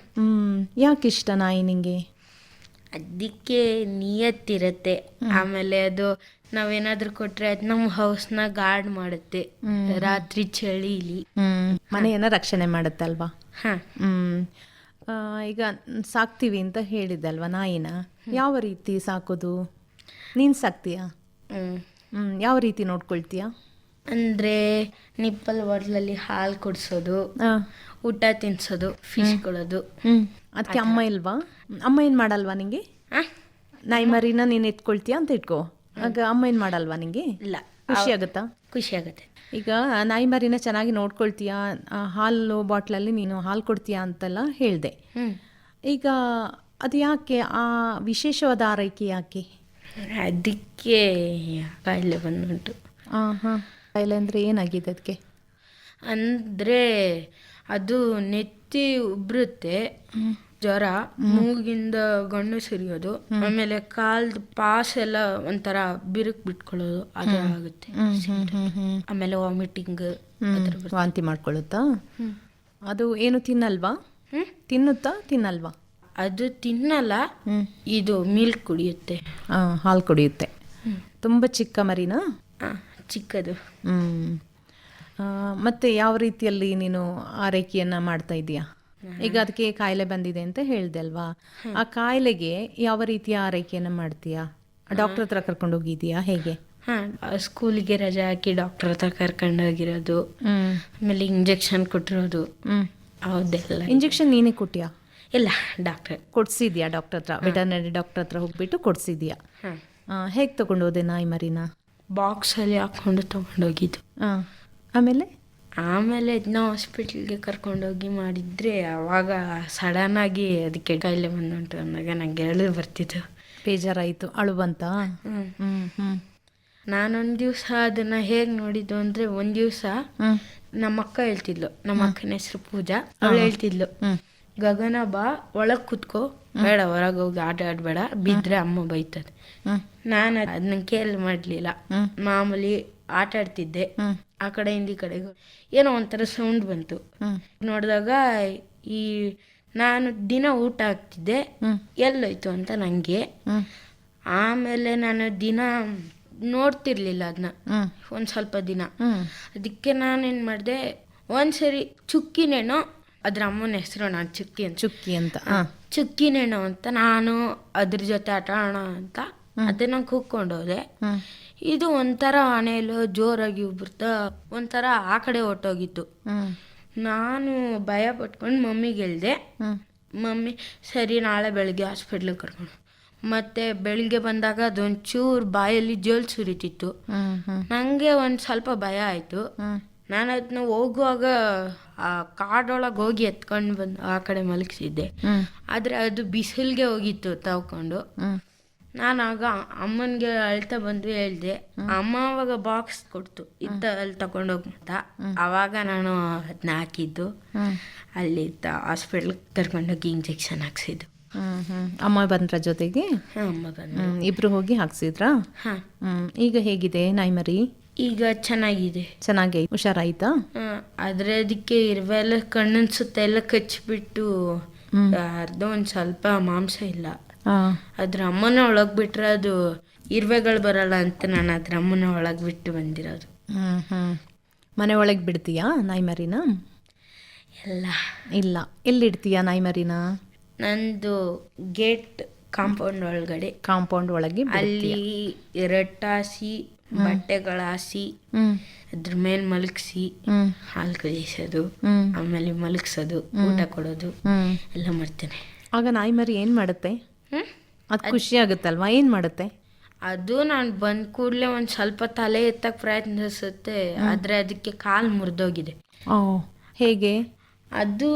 ಹ್ಮ್. ಯಾಕೆ ಇಷ್ಟ ನಾಯಿ ನಿಂಗೆ? ಅದಕ್ಕೆ ನಿಯತ್ತಿರುತ್ತೆ ಆಮೇಲೆ ಅದು ನಾವೇನಾದ್ರೂ ಕೊಟ್ರೆ ಅದು ನಮ್ಮ ಹೌಸ್ನ ಗಾರ್ಡ್ ಮಾಡುತ್ತೆ. ರಾತ್ರಿ ಚಳಿಲಿ. ಹ್ಮ್ ಮನೆಯನ್ನ ರಕ್ಷಣೆ ಮಾಡುತ್ತಲ್ವಾ? ಅಲ್ವಾ ಹ್ಮ್. ಈಗ ಸಾಕ್ತೀವಿ ಅಂತ ಹೇಳಿದ್ದಲ್ವಾ ನಾಯಿನ? ಯಾವ ರೀತಿ ಸಾಕೋದು? ನೀನು ಸಾಕ್ತೀಯಾ? ಹ್ಞೂ ಯಾವ ರೀತಿ ನೋಡ್ಕೊಳ್ತೀಯಾ? ಅಂದರೆ ನಿಪ್ಪಲ್ ಬಾಟ್ಲಲ್ಲಿ ಹಾಲು ಕುಡಿಸೋದು ಊಟ ತಿನ್ಸೋದು ಫಿಶ್ ಕೊಡೋದು. ಅದಕ್ಕೆ ಅಮ್ಮ ಇಲ್ವಾ? ಅಮ್ಮ ಏನು ಮಾಡಲ್ವಾ ನಿಂಗೆ? ನಾಯಿ ಮರಿನ ನೀನು ಎತ್ಕೊಳ್ತೀಯಾ ಅಂತ ಇಟ್ಕೋ. ಆಗ ಅಮ್ಮ ಏನು ಮಾಡಲ್ವಾ ನಿಂಗೆ? ಇಲ್ಲ. ಖುಷಿ ಆಗುತ್ತಾ? ಖುಷಿ ಆಗುತ್ತೆ. ಈಗ ನಾಯಿ ಮರಿನ ಚೆನ್ನಾಗಿ ನೋಡ್ಕೊಳ್ತೀಯಾ? ಹಾಲು ಬಾಟ್ಲಲ್ಲಿ ನೀನು ಹಾಲು ಕೊಡ್ತೀಯಾ ಅಂತೆಲ್ಲ ಹೇಳಿದೆ. ಈಗ ಅದು ಯಾಕೆ? ಆ ವಿಶೇಷವಾದ ಆರೈಕೆ ಯಾಕೆ? ಅದಕ್ಕೆ ಕಾಯಿಲೆ ಬಂದುಂಟು ಹಾಂ ಹಾಂ ಕಾಯಿಲೆ ಅಂದರೆ ಏನಾಗಿದೆ ಅದಕ್ಕೆ ಅಂದರೆ ಅದು ನೆತ್ತಿ ಉಬ್ರುತ್ತೆ. ಜ್ವರ ಮೂಗಿಂದ ಗಣ್ಣು ಸುರಿಯೋದು ಆಮೇಲೆ ಕಾಲ್ದ ಪಾಸ್ ಎಲ್ಲ ಒಂಥರ ಬಿರುಕ್ ಬಿಟ್ಕೊಳ್ಳೋದು ಅದು ಆಗುತ್ತೆ. ಆಮೇಲೆ ವಾಮಿಟಿಂಗ್. ವಾಂತಿ ಮಾಡ್ಕೊಳ್ಳುತ್ತಾ? ಅದು ಏನು ತಿನ್ನಲ್ವಾ? ತಿನ್ನುತ್ತಾ ತಿನ್ನಲ್ವಾ? ಅದು ತಿನ್ನಲ್ಲ ಇದು ಮಿಲ್ಕ್ ಕುಡಿಯುತ್ತೆ. ಹಾಲು ಕುಡಿಯುತ್ತೆ. ತುಂಬ ಚಿಕ್ಕ ಮರಿನಾ? ಚಿಕ್ಕದು. ಮತ್ತೆ ಯಾವ ರೀತಿಯಲ್ಲಿ ನೀನು ಆರೈಕೆಯನ್ನ ಮಾಡ್ತಾ ಇದೀಯಾ? ಈಗ ಅದಕ್ಕೆ ಕಾಯಿಲೆ ಬಂದಿದೆ ಅಂತ ಹೇಳ್ದೆ ಅಲ್ವಾ? ಆ ಕಾಯಿಲೆಗೆ ಯಾವ ರೀತಿಯ ಆರೈಕೆಯನ್ನು ಮಾಡ್ತೀಯಾ? ಡಾಕ್ಟರ್ ಹತ್ರ ಕರ್ಕೊಂಡು ಹೋಗಿದೀಯಾ ಹೇಗೆ? ಹಾಂ ಸ್ಕೂಲಿಗೆ ರಜೆ ಹಾಕಿ ಡಾಕ್ಟರ್ ಹತ್ರ ಕರ್ಕೊಂಡು ಹೋಗಿರೋದು. ಆಮೇಲೆ ಇಂಜೆಕ್ಷನ್ ಕೊಟ್ಟಿರೋದು. ಹೌದೆಲ್ಲ ಇಂಜೆಕ್ಷನ್ ನೀನೇ ಕೊಟ್ಟಿಯಾ? ಇಲ್ಲ ಡಾಕ್ಟರ್ ಕೊಡ್ಸಿದ್ಯಾ ಡಾಕ್ಟರ್ ಹತ್ರ? ವೆಟರ್ನರಿ ಡಾಕ್ಟರ್ ಹತ್ರ ಹೋಗ್ಬಿಟ್ಟು ಕೊಡ್ಸಿದ್ಯಾ? ಹೇಗೆ ತಗೊಂಡೋದೆ ನಾಯಿ ಮರಿನ? ಬಾಕ್ಸಲ್ಲಿ ಹಾಕೊಂಡು ತಗೊಂಡೋಗಿದ್ದು. ಆಮೇಲೆ? ಆಮೇಲೆ ಇದನ್ನ ಹಾಸ್ಪಿಟ್ಲಿಗೆ ಕರ್ಕೊಂಡೋಗಿ ಮಾಡಿದ್ರೆ ಅವಾಗ ಸಡನ್ನಾಗಿ ಅದಕ್ಕೆ ಕಾಯಿಲೆ ಬಂದುಂಟು ಅಂದಾಗ ನಂಗೆ ಎಳೆದು ಬರ್ತಿತ್ತು. ಬೇಜಾರಾಯಿತು ಅಳು ಬಂತ ಹ್ಮ್ ಹ್ಮ್. ನಾನೊಂದು ದಿವಸ ಅದನ್ನು ಹೇಗೆ ನೋಡಿದ್ದು ಅಂದರೆ ಒಂದು ದಿವಸ ನಮ್ಮ ಅಕ್ಕ ಹೇಳ್ತಿದ್ಲು ನಮ್ಮ ಅಕ್ಕನ ಹೆಸರು ಪೂಜಾ ಅವಳು ಹೇಳ್ತಿದ್ಲು ಗಗನ ಬಾ ಒಳಗೆ ಕುತ್ಕೋ ಬೇಡ ಹೊರಗೆ ಹೋಗಿ ಆಟ ಆಡಬೇಡ ಬಿದ್ದರೆ ಅಮ್ಮ ಬೈತದೆ. ನಾನು ಅದನ್ನ ಕೇಳಿ ಮಾಡಲಿಲ್ಲ. ಮಾಮೂಲಿ ಆಟ ಆಡ್ತಿದ್ದೆ. ಆ ಕಡೆಯಿಂದ ಈ ಕಡೆಗೂ ಏನೋ ಒಂಥರ ಸೌಂಡ್ ಬಂತು. ನೋಡಿದಾಗ ಈ ನಾನು ದಿನ ಊಟ ಹಾಕ್ತಿದ್ದೆ. ಎಲ್ಲೋಯ್ತು ಅಂತ ನನಗೆ ಆಮೇಲೆ ನಾನು ದಿನ ನೋಡ್ತಿರ್ಲಿಲ್ಲ ಅದನ್ನ ಒಂದ್ ಸ್ವಲ್ಪ ದಿನ. ಅದಕ್ಕೆ ನಾನೇನು ಮಾಡಿದೆ ಒಂದ್ಸರಿ ಚುಕ್ಕಿನೇನೋ ಅದ್ರ ಅಮ್ಮನ ಹೆಸರು ನಾನು ಚುಕ್ಕಿ ಅಂತ. ಚುಕ್ಕಿ ಅಂತ. ಚುಕ್ಕಿನೇನೋ ಅಂತ ನಾನು ಅದ್ರ ಜೊತೆ ಆಟ ಆಡೋಣ ಅಂತ ಅದನ್ನ ಕೂತ್ಕೊಂಡು ಹೋದೆ. ಇದು ಒಂಥರ ಹಣೆಯಲ್ಲೋ ಜೋರಾಗಿ ಬರ್ತಾ ಒಂಥರ ಆ ಕಡೆ ಹೊಟ್ಟೋಗಿತ್ತು ನಾನು ಭಯ ಪಟ್ಕೊಂಡು ಮಮ್ಮಿಗೆ ಹೇಳಿದೆ ಮಮ್ಮಿ ಸರಿ ನಾಳೆ ಬೆಳಗ್ಗೆ ಹಾಸ್ಪಿಟ್ಲಿಗೆ ಕರ್ಕೊಂಡು ಮತ್ತೆ ಬೆಳಿಗ್ಗೆ ಬಂದಾಗ ಅದೊಂಚೂರು ಬಾಯಲ್ಲಿ ಜೋಲ್ ಸುರಿತಿತ್ತು. ನನಗೆ ಒಂದು ಸ್ವಲ್ಪ ಭಯ ಆಯಿತು. ನಾನು ಅದನ್ನ ಹೋಗುವಾಗ ಆ ಕಾಡೊಳಗೆ ಹೋಗಿ ಎತ್ಕೊಂಡು ಬಂದು ಆ ಕಡೆ ಮಲಗಿಸಿದ್ದೆ. ಆದರೆ ಅದು ಬಿಸಿಲಿಗೆ ಹೋಗಿತ್ತು ತವ್ಕೊಂಡು. ನಾನು ಆಗ ಅಮ್ಮನಿಗೆ ಅಳ್ತಾ ಬಂದು ಹೇಳ್ದೆ ಅಮ್ಮ ಅವಾಗ ಬಾಕ್ಸ್ ಕೊಡ್ತು ಇದ್ದ ಅಲ್ಲಿ ತಗೊಂಡೋಗಿ ಅಂತ. ಅವಾಗ ನಾನು ಅದನ್ನ ಹಾಕಿದ್ದು. ಅಲ್ಲಿ ಹಾಸ್ಪಿಟಲ್ ಕರ್ಕೊಂಡೋಗಿ ಇಂಜೆಕ್ಷನ್ ಹಾಕ್ಸಿದ್ದು. ಅಮ್ಮ ಬಂದ್ರ ಜೊತೆಗೆ? ಅಮ್ಮ ಇಬ್ರು ಹೋಗಿ ಹಾಕ್ಸಿದ್ರ? ಈಗ ಹೇಗಿದೆ ನಾಯಿ ಮರಿ ಈಗ ಚೆನ್ನಾಗಿದೆ. ಚೆನ್ನಾಗಿ ಹುಷಾರಾಯ್ತಾ? ಆದ್ರೆ ಅದಕ್ಕೆ ಇರುವೆಲ್ಲ ಕಣ್ಣನ್ ಸುತ್ತ ಎಲ್ಲ ಕಚ್ಚಿಬಿಟ್ಟು ಅರ್ಧ ಒಂದ್ ಸ್ವಲ್ಪ ಮಾಂಸ ಇಲ್ಲ. ಅದ್ರ ಅಮ್ಮನ ಒಳಗೆ ಬಿಟ್ರೆ ಅದು ಇರುವೆಗಳು ಬರಲ್ಲ ಅಂತ ನಾನು ಅದ್ರ ಅಮ್ಮನ ಒಳಗೆ ಬಿಟ್ಟು ಬಂದಿರೋದು. ಹ್ಮ್ ಹ್ಞೂ ಮನೆ ಒಳಗೆ ಬಿಡ್ತೀಯಾ ನಾಯಿ ಮರಿನ ಎಲ್ಲ ಇಲ್ಲ. ಎಲ್ಲಿಡ್ತೀಯಾ ನಾಯಿ ಮರಿನ ನಂದು ಗೇಟ್ ಕಾಂಪೌಂಡ್ ಒಳಗಡೆ. ಕಾಂಪೌಂಡ್ ಒಳಗೆ ಅಲ್ಲಿ ರಟ್ಟಾಸಿ ಬಟ್ಟೆಗಳ ಹಾಸಿ ಹ್ಮ್. ಅದ್ರ ಮೇಲೆ ಮಲಗಿಸಿ ಹಾಲು ಕಳಿಸೋದು ಆಮೇಲೆ ಮಲಗಿಸೋದು ಊಟ ಕೊಡೋದು ಎಲ್ಲ ಮಾಡ್ತೇನೆ. ಆಗ ನಾಯಿ ಮರಿ ಏನ್ ಮಾಡುತ್ತೆ? ಅದ್ ಖುಷಿ ಆಗುತ್ತಲ್ವಾ? ಏನು ಮಾಡುತ್ತೆ? ಅದು ನಾನು ಬಂದ ಕೂಡಲೇ ಒಂದು ಸ್ವಲ್ಪ ತಲೆ ಎತ್ತಕ್ಕೆ ಪ್ರಯತ್ನಿಸುತ್ತೆ. ಆದರೆ ಅದಕ್ಕೆ ಕಾಲು ಮುರಿದೋಗಿದೆ. ಓ ಹೇಗೆ? ಅದು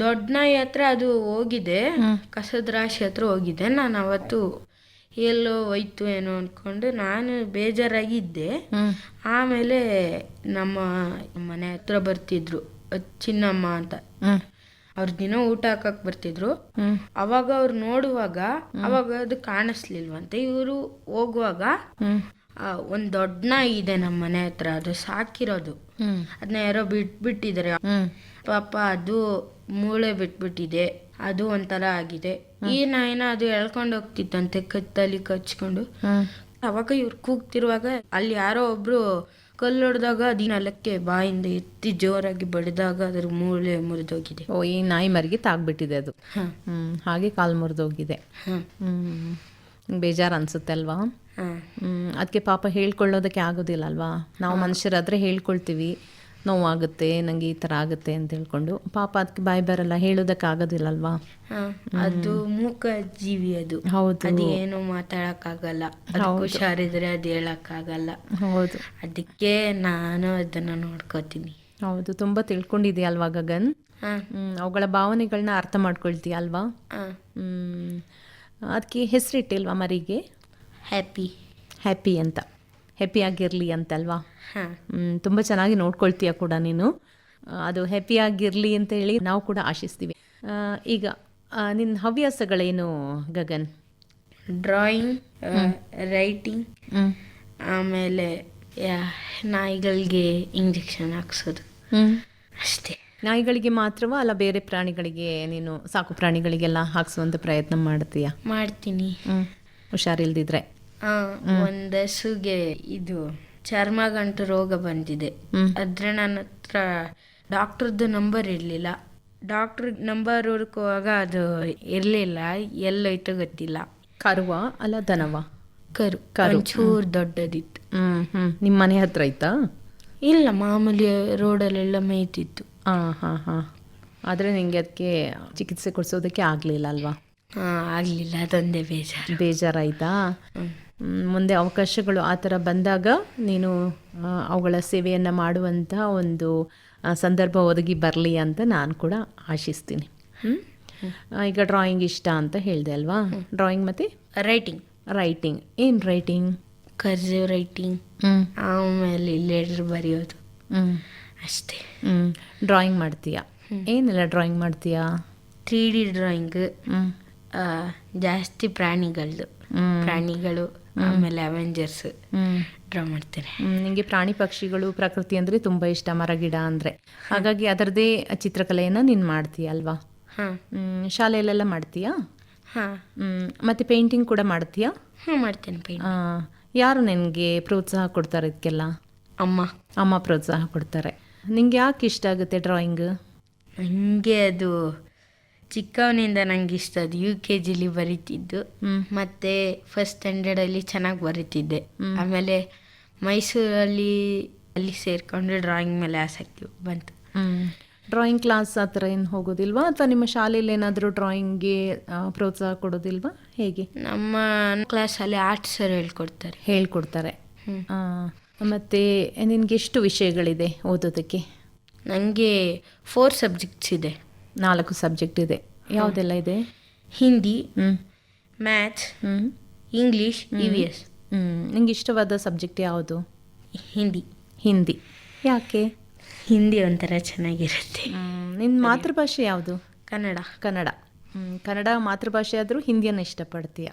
ದೊಡ್ಡ ನಾಯಿ ಹತ್ರ ಅದು ಹೋಗಿದೆ. ಕಸದ ರಾಶಿ ಹತ್ರ ಹೋಗಿದೆ. ನಾನು ಅವತ್ತು ಎಲ್ಲೋ ಹೋಯ್ತು ಏನೋ ಅಂದ್ಕೊಂಡು ನಾನು ಬೇಜಾರಾಗಿದ್ದೆ. ಆಮೇಲೆ ನಮ್ಮ ಮನೆ ಹತ್ರ ಬರ್ತಿದ್ರು ಚಿನ್ನಮ್ಮ ಅಂತ. ಅವ್ರ ದಿನ ಊಟ ಹಾಕಕ್ ಬರ್ತಿದ್ರು. ಅವಾಗ ಅವ್ರು ನೋಡುವಾಗ ಅವಾಗ ಅದು ಕಾಣಿಸ್ಲಿಲ್ವಂತೆ. ಇವರು ಹೋಗುವಾಗ ಒಂದ್ ದೊಡ್ಡ ನಾಯಿ ಇದೆ ನಮ್ಮ ಮನೆ ಹತ್ರ ಅದು ಸಾಕಿರೋದು. ಅದನ್ನ ಯಾರೋ ಬಿಟ್ಬಿಟ್ಟಿದ್ದಾರೆ ಪಾಪ ಅದು ಮೂಳೆ ಬಿಟ್ಬಿಟ್ಟಿದೆ. ಅದು ಒಂಥರ ಆಗಿದೆ. ಈ ನಾಯಿನ ಅದು ಎಳ್ಕೊಂಡು ಹೋಗ್ತಿತ್ತಂತೆ ಕತ್ತಲ್ಲಿ ಕಚ್ಕೊಂಡು. ಅವಾಗ ಇವ್ರು ಕೂಗ್ತಿರುವಾಗ ಅಲ್ಲಿ ಯಾರೋ ಒಬ್ರು ಕಲ್ಲು ಹೊಡೆದಾಗ ಅದು ನೆಲಕ್ಕೆ ಬಾಯಿಂದ ಎತ್ತಿ ಜೋರಾಗಿ ಬಡಿದಾಗ ಅದ್ರ ಮೂಳೆ ಮುರಿದೋಗಿದೆ. ಓ ಈ ನಾಯಿ ಮರಿಗೆ ತಾಗ್ಬಿಟ್ಟಿದೆ ಅದು. ಹ್ಮ್ ಹಾಗೆ ಕಾಲು ಮುರಿದೋಗಿದೆ. ಹ್ಮ್ ಬೇಜಾರು ಅನ್ಸುತ್ತೆ ಅಲ್ವಾ ಹ್ಮ್ ಅದಕ್ಕೆ ಪಾಪ ಹೇಳ್ಕೊಳ್ಳೋದಕ್ಕೆ ಆಗೋದಿಲ್ಲ ಅಲ್ವಾ? ನಾವು ಮನುಷ್ಯರಾದ್ರೆ ಹೇಳ್ಕೊಳ್ತೀವಿ. ನೋವಾಗುತ್ತೆ ನಂಗೆ ಈ ಥರ ಆಗುತ್ತೆ ಅಂತ ಹೇಳ್ಕೊಂಡು ಪಾಪ ಅದಕ್ಕೆ ಬಾಯಿ ಬರಲ್ಲ ಹೇಳೋದಕ್ಕೆ ಆಗೋದಿಲ್ಲ ಅಲ್ವಾ ಹಾಂ ಅದು ಮೂಕ ಜೀವಿ ಅದು. ಹೌದು. ಏನು ಮಾತಾಡಕ್ಕಾಗಲ್ಲ. ಹುಷಾರಿದ್ರೆ ಅದು ಹೇಳೋಕ್ಕಾಗಲ್ಲ. ಹೌದು. ಅದಕ್ಕೆ ನಾನು ಅದನ್ನು ನೋಡ್ಕೋತೀನಿ. ಹೌದು ತುಂಬ ತಿಳ್ಕೊಂಡಿದ್ಯಾ ಅಲ್ವಾ ಗಗನ್ ಅವುಗಳ ಭಾವನೆಗಳನ್ನ ಅರ್ಥ ಮಾಡ್ಕೊಳ್ತೀಯ ಅಲ್ವಾ ಅದಕ್ಕೆ ಹೆಸರಿಟ್ಟಿಲ್ವಾ ಮರಿಗೆ? ಹ್ಯಾಪಿ. ಹ್ಯಾಪಿ ಅಂತ. ಹ್ಯಾಪಿ ಆಗಿರಲಿ ಅಂತಲ್ವಾ? ತುಂಬ ಚೆನ್ನಾಗಿ ನೋಡ್ಕೊಳ್ತೀಯ ಕೂಡ ನೀನು. ಅದು ಹ್ಯಾಪಿ ಆಗಿರಲಿ ಅಂತ ಹೇಳಿ ನಾವು ಕೂಡ ಆಶಿಸ್ತೀವಿ. ಈಗ ನಿನ್ನ ಹವ್ಯಾಸಗಳೇನು ಗಗನ್? ಡ್ರಾಯಿಂಗ್ ರೈಟಿಂಗ್ ಆಮೇಲೆ ನಾಯಿಗಳಿಗೆ ಇಂಜೆಕ್ಷನ್ ಹಾಕ್ಸೋದು. ಅಷ್ಟೇ. ನಾಯಿಗಳಿಗೆ ಮಾತ್ರವಾ ಅಲ್ಲ ಬೇರೆ ಪ್ರಾಣಿಗಳಿಗೆ ನೀನು ಸಾಕು ಪ್ರಾಣಿಗಳಿಗೆಲ್ಲ ಹಾಕ್ಸುವಂತ ಪ್ರಯತ್ನ ಮಾಡ್ತೀಯಾ? ಮಾಡ್ತೀನಿ. ಹ್ಞೂ ಹುಷಾರಿಲ್ದಿದ್ರೆ. ಒಂದ್ ಹಸುಗೆ ಇದು ಚರ್ಮಗಂಟು ರೋಗ ಬಂದಿದೆ. ಆದ್ರೆ ನನ್ನ ಹತ್ರ ಡಾಕ್ಟರ್ದು ನಂಬರ್ ಇರಲಿಲ್ಲ. ಡಾಕ್ಟರ್ ನಂಬರ್ ಹುಡುಕುವಾಗ ಅದು ಇರಲಿಲ್ಲ. ಎಲ್ಲೋಯ್ತು ಗೊತ್ತಿಲ್ಲ. ಕರುವ ಅಲ್ಲ ದನವ? ಕರು ಒಂಚೂರು ದೊಡ್ಡದಿತ್ತು. ಹ್ಮ್ ಹ್ಮ್. ನಿಮ್ಮ ಮನೆ ಹತ್ರ ಇತ್ತಾ ಇಲ್ಲ ಮಾಮೂಲಿ ರೋಡಲ್ಲೆಲ್ಲ ಮೇಯ್ತಿತ್ತು. ಹಾ ಹಾ ಹಾ. ಆದ್ರೆ ನಿಮಗೆ ಅದಕ್ಕೆ ಚಿಕಿತ್ಸೆ ಕೊಡ್ಸೋದಕ್ಕೆ ಆಗ್ಲಿಲ್ಲ ಅಲ್ವಾ? ಹಾ ಆಗ್ಲಿಲ್ಲ ಅದೊಂದೇ ಬೇಜಾರು. ಬೇಜಾರಾಯ್ತಾ? ಹ್ಮ್, ಮುಂದೆ ಅವಕಾಶಗಳು ಆ ಥರ ಬಂದಾಗ ನೀನು ಅವುಗಳ ಸೇವೆಯನ್ನು ಮಾಡುವಂಥ ಒಂದು ಸಂದರ್ಭ ಒದಗಿ ಬರಲಿ ಅಂತ ನಾನು ಕೂಡ ಆಶಿಸ್ತೀನಿ? ಈಗ ಡ್ರಾಯಿಂಗ್ ಇಷ್ಟ ಅಂತ ಹೇಳಿದೆ ಅಲ್ವಾ? ಡ್ರಾಯಿಂಗ್ ಮತ್ತು? ರೈಟಿಂಗ್ ರೈಟಿಂಗ್ ಏನು ರೈಟಿಂಗ್ ಕರ್ಸಿವ್ ರೈಟಿಂಗ್ ಆಮೇಲೆ ಲೆಟರ್ ಬರೆಯೋದು. ಹ್ಞೂ ಅಷ್ಟೇ. ಹ್ಞೂ ಡ್ರಾಯಿಂಗ್ ಮಾಡ್ತೀಯಾ? ಏನೆಲ್ಲ ಡ್ರಾಯಿಂಗ್ ಮಾಡ್ತೀಯಾ? ತ್ರೀ ಡಿ ಡ್ರಾಯಿಂಗ್ ಜಾಸ್ತಿ ಪ್ರಾಣಿಗಳದ್ದು. ಪ್ರಾಣಿಗಳು ಆಮೇಲೆ ಅವೆಂಜರ್ಸ್ ಡ್ರಾ ಮಾಡ್ತೇನೆ. ನಿಮಗೆ ಪ್ರಾಣಿ ಪಕ್ಷಿಗಳು ಪ್ರಕೃತಿ ಅಂದರೆ ತುಂಬ ಇಷ್ಟ ಮರ ಗಿಡ ಅಂದರೆ. ಹಾಗಾಗಿ ಅದರದ್ದೇ ಚಿತ್ರಕಲೆಯನ್ನು ನೀನು ಮಾಡ್ತೀಯ ಅಲ್ವಾ? ಶಾಲೆಯಲ್ಲೆಲ್ಲ ಮಾಡ್ತೀಯಾ? ಮತ್ತೆ ಪೇಂಟಿಂಗ್ ಕೂಡ ಮಾಡ್ತೀಯಾ? ಹ್ಞೂ ಮಾಡ್ತೇನೆ ಹಾಂ ಯಾರು ನಿನಗೆ ಪ್ರೋತ್ಸಾಹ ಕೊಡ್ತಾರೆ ಇದಕ್ಕೆಲ್ಲ ಅಮ್ಮ. ಅಮ್ಮ ಪ್ರೋತ್ಸಾಹ ಕೊಡ್ತಾರೆ. ನಿಂಗೆ ಯಾಕೆ ಇಷ್ಟ ಆಗುತ್ತೆ ಡ್ರಾಯಿಂಗ್ ನನಗೆ ಅದು ಚಿಕ್ಕವನಿಂದ ನನಗೆ ಇಷ್ಟ ಅದು ಯು ಕೆ ಜಿಲಿ ಬರೀತಿದ್ದು. ಮತ್ತೆ ಫಸ್ಟ್ ಸ್ಟ್ಯಾಂಡರ್ಡಲ್ಲಿ ಚೆನ್ನಾಗಿ ಬರೀತಿದ್ದೆ. ಆಮೇಲೆ ಮೈಸೂರಲ್ಲಿ ಅಲ್ಲಿ ಸೇರಿಕೊಂಡು ಡ್ರಾಯಿಂಗ್ ಮೇಲೆ ಆಸಕ್ತಿ ಬಂತು. ಡ್ರಾಯಿಂಗ್ ಕ್ಲಾಸ್ ಆ ಥರ ಏನು ಹೋಗೋದಿಲ್ವಾ? ಅಥವಾ ನಿಮ್ಮ ಶಾಲೆಯಲ್ಲಿ ಏನಾದರೂ ಡ್ರಾಯಿಂಗ್ಗೆ ಪ್ರೋತ್ಸಾಹ ಕೊಡೋದಿಲ್ವಾ? ಹೇಗೆ? ನಮ್ಮ ಕ್ಲಾಸಲ್ಲಿ ಆರ್ಟ್ಸ್ ಸರ್ ಹೇಳ್ಕೊಡ್ತಾರೆ. ಹೇಳ್ಕೊಡ್ತಾರೆ. ಮತ್ತು ಮತ್ತೆ ನಿನಗೆ ಎಷ್ಟು ವಿಷಯಗಳಿದೆ ಓದೋದಕ್ಕೆ? ನನಗೆ ಫೋರ್ ಸಬ್ಜೆಕ್ಟ್ಸ್ ಇದೆ. ನಾಲ್ಕು ಸಬ್ಜೆಕ್ಟ್ ಇದೆ. ಯಾವುದೆಲ್ಲ ಇದೆ? ಹಿಂದಿ ಹ್ಞೂ ಮ್ಯಾಥ್ಸ್ ಹ್ಞೂ ಇಂಗ್ಲೀಷ್ ಇ ವಿ ಎಸ್ ಹ್ಞೂ ನಿಂಗೆ ಇಷ್ಟವಾದ ಸಬ್ಜೆಕ್ಟ್ ಯಾವುದು? ಹಿಂದಿ. ಹಿಂದಿ. ಯಾಕೆ? ಹಿಂದಿ ಒಂಥರ ಚೆನ್ನಾಗಿರುತ್ತೆ. ನಿನ್ನ ಮಾತೃಭಾಷೆ ಯಾವುದು? ಕನ್ನಡ. ಕನ್ನಡ. ಕನ್ನಡ ಮಾತೃಭಾಷೆ ಆದರೂ ಹಿಂದಿಯನ್ನು ಇಷ್ಟಪಡ್ತೀಯ?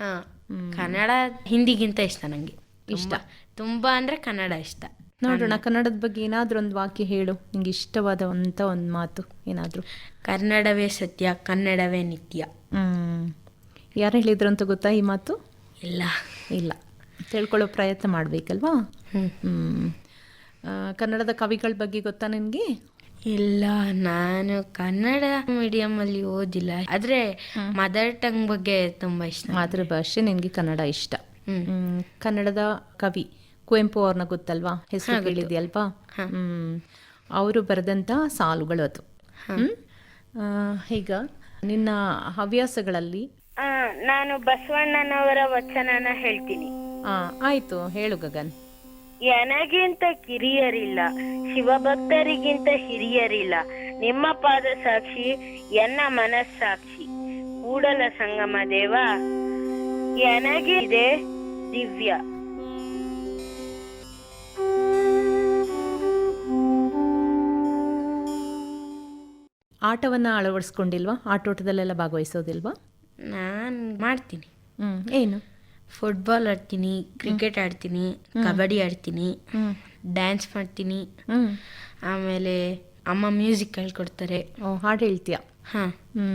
ಹಾಂ. ಕನ್ನಡ ಹಿಂದಿಗಿಂತ ಇಷ್ಟ ನನಗೆ ಇಷ್ಟ. ತುಂಬ ಅಂದರೆ ಕನ್ನಡ ಇಷ್ಟ. ನೋಡೋಣ ಕನ್ನಡದ ಬಗ್ಗೆ ಏನಾದರೂ ಒಂದು ವಾಕ್ಯ ಹೇಳು ನಿಂಗೆ ಅಂತ ಒಂದು ಮಾತು ಏನಾದರೂ. ಕನ್ನಡವೇ ಸತ್ಯ ಕನ್ನಡವೇ ನಿತ್ಯ. ಯಾರು ಹೇಳಿದ್ರು ಅಂತ ಗೊತ್ತಾ ಈ ಮಾತು? ಇಲ್ಲ. ಇಲ್ಲ. ತಿಳ್ಕೊಳ್ಳೋ ಪ್ರಯತ್ನ ಮಾಡಬೇಕಲ್ವಾ? ಹ್ಮ್. ಆ, ಕನ್ನಡದ ಕವಿಗಳ ಬಗ್ಗೆ ಗೊತ್ತಾ ನಿನಗೆ? ಇಲ್ಲ ನಾನು ಕನ್ನಡ ಮೀಡಿಯಂ ಅಲ್ಲಿ ಓದಿಲ್ಲ. ಆದ್ರೆ ಮದರ್ ಟಂಗ್ ಬಗ್ಗೆ ತುಂಬಾ ಇಷ್ಟ. ಮಾತೃಭಾಷೆ ನಿನಗೆ ಕನ್ನಡ ಇಷ್ಟ. ಕನ್ನಡದ ಕವಿ ಕುವೆಂಪು ಅವ್ರನ್ನ ಗೊತ್ತಲ್ವಾ? ಹೆಸರು ಕೇಳಿದ್ಯಲ್ವಾ? ಹ್ಮ್. ಅವರು ಬರೆದಂತ ಸಾಲುಗಳು ಅದು. ಹ್ಮ್? ಆ, ಈಗ ನಿನ್ನ ಹವ್ಯಾಸಗಳಲ್ಲಿ? ನಾನು ಬಸವಣ್ಣನವರ ವಚನನ ಹೇಳ್ತೀನಿ. ಆ, ಆಯ್ತು. ಹೇಳು ಗಗನ್. ನನಗಿಂತ ಕಿರಿಯರಿಲ್ಲ ಶಿವಭಕ್ತರಿಗಿಂತ ಹಿರಿಯರಿಲ್ಲ ನಿಮ್ಮ ಪಾದ ಸಾಕ್ಷಿ ಎನ್ನ ಮನಸ್ಸಾಕ್ಷಿ. ಕೂಡಲ ಸಂಗಮ ದೇವ ನನಗಿದೆ ದಿವ್ಯ. ಆಟವನ್ನು ಅಳವಡಿಸ್ಕೊಂಡಿಲ್ವಾ? ಆಟೋಟದಲ್ಲೆಲ್ಲ ಭಾಗವಹಿಸೋದಿಲ್ವಾ? ನಾನು ಮಾಡ್ತೀನಿ. ಹ್ಞೂ ಏನು? ಫುಟ್ಬಾಲ್ ಆಡ್ತೀನಿ ಕ್ರಿಕೆಟ್ ಆಡ್ತೀನಿ ಕಬಡ್ಡಿ ಆಡ್ತೀನಿ ಡ್ಯಾನ್ಸ್ ಮಾಡ್ತೀನಿ. ಆಮೇಲೆ ಅಮ್ಮ ಮ್ಯೂಸಿಕ್ ಹೇಳ್ಕೊಡ್ತಾರೆ. ಓ ಹಾಡು ಹೇಳ್ತೀಯ? ಹಾಂ. ಹ್ಞೂ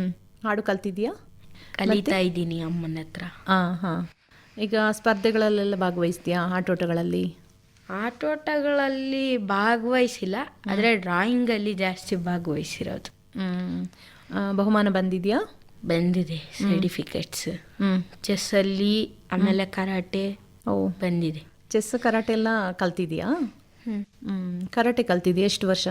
ಹಾಡು ಕಲ್ತಿದ್ಯಾ ಕಲಿತಾ ಇದ್ದೀನಿ ಅಮ್ಮನ ಹತ್ರ. ಹಾಂ ಹಾಂ. ಈಗ ಸ್ಪರ್ಧೆಗಳಲ್ಲೆಲ್ಲ ಭಾಗವಹಿಸ್ತೀಯಾ ಆಟೋಟಗಳಲ್ಲಿ? ಆಟೋಟಗಳಲ್ಲಿ ಭಾಗವಹಿಸಿಲ್ಲ ಆದರೆ ಡ್ರಾಯಿಂಗಲ್ಲಿ ಜಾಸ್ತಿ ಭಾಗವಹಿಸಿರೋದು. ಬಹುಮಾನ ಬಂದಿದೆಯಾ? ಬಂದಿದೆ ಸರ್ಟಿಫಿಕೇಟ್ಸ್ ಚೆಸ್ ಚೆಸ್ಸಲ್ಲಿ ಆಮೇಲೆ ಕರಾಟೆ ಓ. ಬಂದಿದೆ. ಚೆಸ್ ಕರಾಟೆ ಎಲ್ಲ ಕಲ್ತಿದ್ಯಾ? ಹ್ಞೂ ಹ್ಮ್. ಕರಾಟೆ ಕಲ್ತಿದ್ಯಾ ಎಷ್ಟು ವರ್ಷ?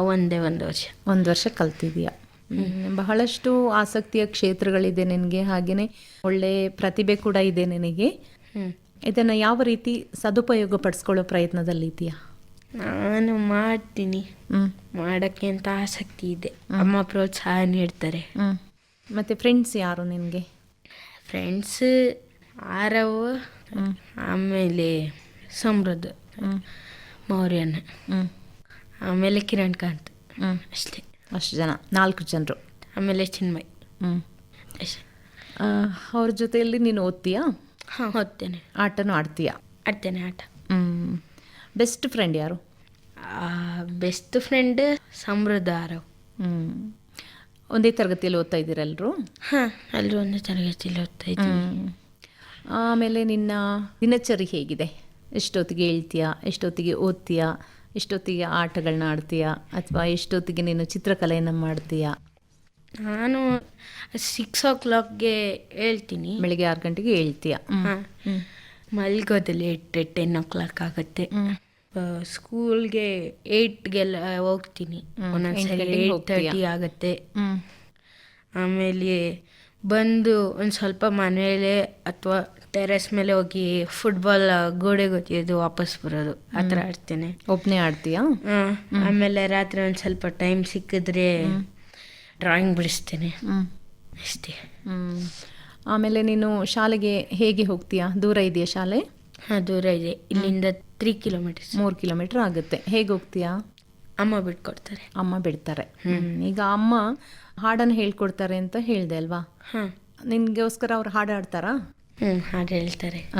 ಒಂದೇ ಒಂದು ವರ್ಷ. ಒಂದು ವರ್ಷ ಕಲ್ತಿದ್ಯಾ? ಹ್ಮ್. ಬಹಳಷ್ಟು ಆಸಕ್ತಿಯ ಕ್ಷೇತ್ರಗಳಿದೆ ನಿನಗೆ ಹಾಗೆಯೇ ಒಳ್ಳೆ ಪ್ರತಿಭೆ ಕೂಡ ಇದೆ ನಿನಗೆ. ಇದನ್ನು ಯಾವ ರೀತಿ ಸದುಪಯೋಗ ಪಡಿಸ್ಕೊಳ್ಳೋ ಪ್ರಯತ್ನದಲ್ಲಿ ಇದೆಯಾ ನಾನು ಮಾಡ್ತೀನಿ. ಮಾಡಕ್ಕೆ ಅಂತ ಆಸಕ್ತಿ ಇದೆ. ಅಮ್ಮ ಪ್ರೋತ್ಸಾಹ ನೀಡ್ತಾರೆ. ಮತ್ತೆ ಮತ್ತು ಫ್ರೆಂಡ್ಸ್ ಯಾರು ನಿನಗೆ? ಫ್ರೆಂಡ್ಸ್ ಆರವ್ ಆಮೇಲೆ ಸಮೃದ್ಧ ಮೌರ್ಯನ. ಹ್ಞೂ ಆಮೇಲೆ ಕಿರಣ್ ಕಾಂತ್. ಹ್ಞೂ ಅಷ್ಟೇ. ಅಷ್ಟು ಜನ ನಾಲ್ಕು ಜನರು. ಆಮೇಲೆ ಚಿನ್ಮಯ್. ಹ್ಞೂ ಅಷ್ಟೇ. ಅವ್ರ ಜೊತೆಯಲ್ಲಿ ನೀನು ಓದ್ತೀಯಾ? ಹಾಂ ಓದ್ತೇನೆ. ಆಟನೂ ಆಡ್ತೀಯಾ? ಆಡ್ತೇನೆ ಆಟ. ಹ್ಮ್. ಬೆಸ್ಟ್ ಫ್ರೆಂಡ್ ಯಾರು? ಬೆಸ್ಟ್ ಫ್ರೆಂಡ್ ಸಮೃದ್ಧಾರು ಹ್ಞೂ ಒಂದೇ ತರಗತಿಯಲ್ಲಿ ಓದ್ತಾ ಇದ್ದೀರಲ್ರು ಹಾಂ ಎಲ್ಲರೂ ಒಂದೇ ತರಗತಿಯಲ್ಲಿ ಓದ್ತಾ ಇದ್ದೀವಿ. ಆಮೇಲೆ ನಿನ್ನ ದಿನಚರಿ ಹೇಗಿದೆ? ಎಷ್ಟೊತ್ತಿಗೆ ಹೇಳ್ತೀಯಾ? ಎಷ್ಟೊತ್ತಿಗೆ ಓದ್ತೀಯಾ? ಎಷ್ಟೊತ್ತಿಗೆ ಆಟಗಳನ್ನ ಆಡ್ತೀಯಾ? ಅಥವಾ ಎಷ್ಟೊತ್ತಿಗೆ ನೀನು ಚಿತ್ರಕಲೆಯನ್ನು ಮಾಡ್ತೀಯಾ? ನಾನು ಸಿಕ್ಸ್ ಓ ಕ್ಲಾಕ್ಗೆ ಹೇಳ್ತೀನಿ. ಬೆಳಿಗ್ಗೆ ಆರು ಗಂಟೆಗೆ ಹೇಳ್ತೀಯಾ? ಹಾಂ. ಮಲ್ಗೋದು ಲೇಟ್ ಟೆನ್ ಓ ಕ್ಲಾಕ್ ಆಗುತ್ತೆ. ಸ್ಕೂಲ್ಗೆ ಏಯ್ಟ್ಗೆಲ್ಲ ಹೋಗ್ತೀನಿ. ಒಂದೊಂದ್ಸರಿ ಏಯ್ಟ್? ತರ್ಟಿ ಆಗುತ್ತೆ. ಹ್ಞೂ ಆಮೇಲೆ ಬಂದು ಒಂದು ಸ್ವಲ್ಪ ಮನೇಲೆ ಅಥವಾ ಟೆರೆಸ್ ಮೇಲೆ ಹೋಗಿ ಫುಟ್ಬಾಲ್ ಗೋಡೆ ಗೊತ್ತಿದ್ದು ವಾಪಸ್ ಬರೋದು. ಆ ಥರ ಆಡ್ತೇನೆ. ಒಬ್ಬನೇ ಆಡ್ತೀಯಾ? ಹಾಂ ಆಮೇಲೆ ರಾತ್ರಿ ಒಂದು ಸ್ವಲ್ಪ ಟೈಮ್ ಸಿಕ್ಕಿದ್ರೆ ಡ್ರಾಯಿಂಗ್ ಬಿಡಿಸ್ತೇನೆ. ಹ್ಞೂ ಅಷ್ಟೇ. ಆಮೇಲೆ ನೀನು ಶಾಲೆಗೆ ಹೇಗೆ ಹೋಗ್ತೀಯಾ? ದೂರ ಇದೆಯಾ ಶಾಲೆ? ಹಾಂ ದೂರ ಇದೆ ಇಲ್ಲಿಂದ ತ್ರೀ ಕಿಲೋಮೀಟರ್ ಮೂರು ಕಿಲೋಮೀಟರ್ ಆಗುತ್ತೆ. ಹೇಗೆ ಹೋಗ್ತೀಯಾ? ಅಮ್ಮ ಬಿಟ್ಕೊಡ್ತಾರೆ. ಅಮ್ಮ ಬಿಡ್ತಾರೆ. ಈಗ ಅಮ್ಮ ಹಾಡನ್ನು ಹೇಳ್ಕೊಡ್ತಾರೆ ಅಂತ ಹೇಳ್ದೆ ಅಲ್ವಾ? ಹಾಂ. ನಿನಗೋಸ್ಕರ ಅವ್ರು ಹಾಡು ಹಾಡ್ತಾರಾ ಹ್ಞೂ ಹಾಡು ಹೇಳ್ತಾರೆ.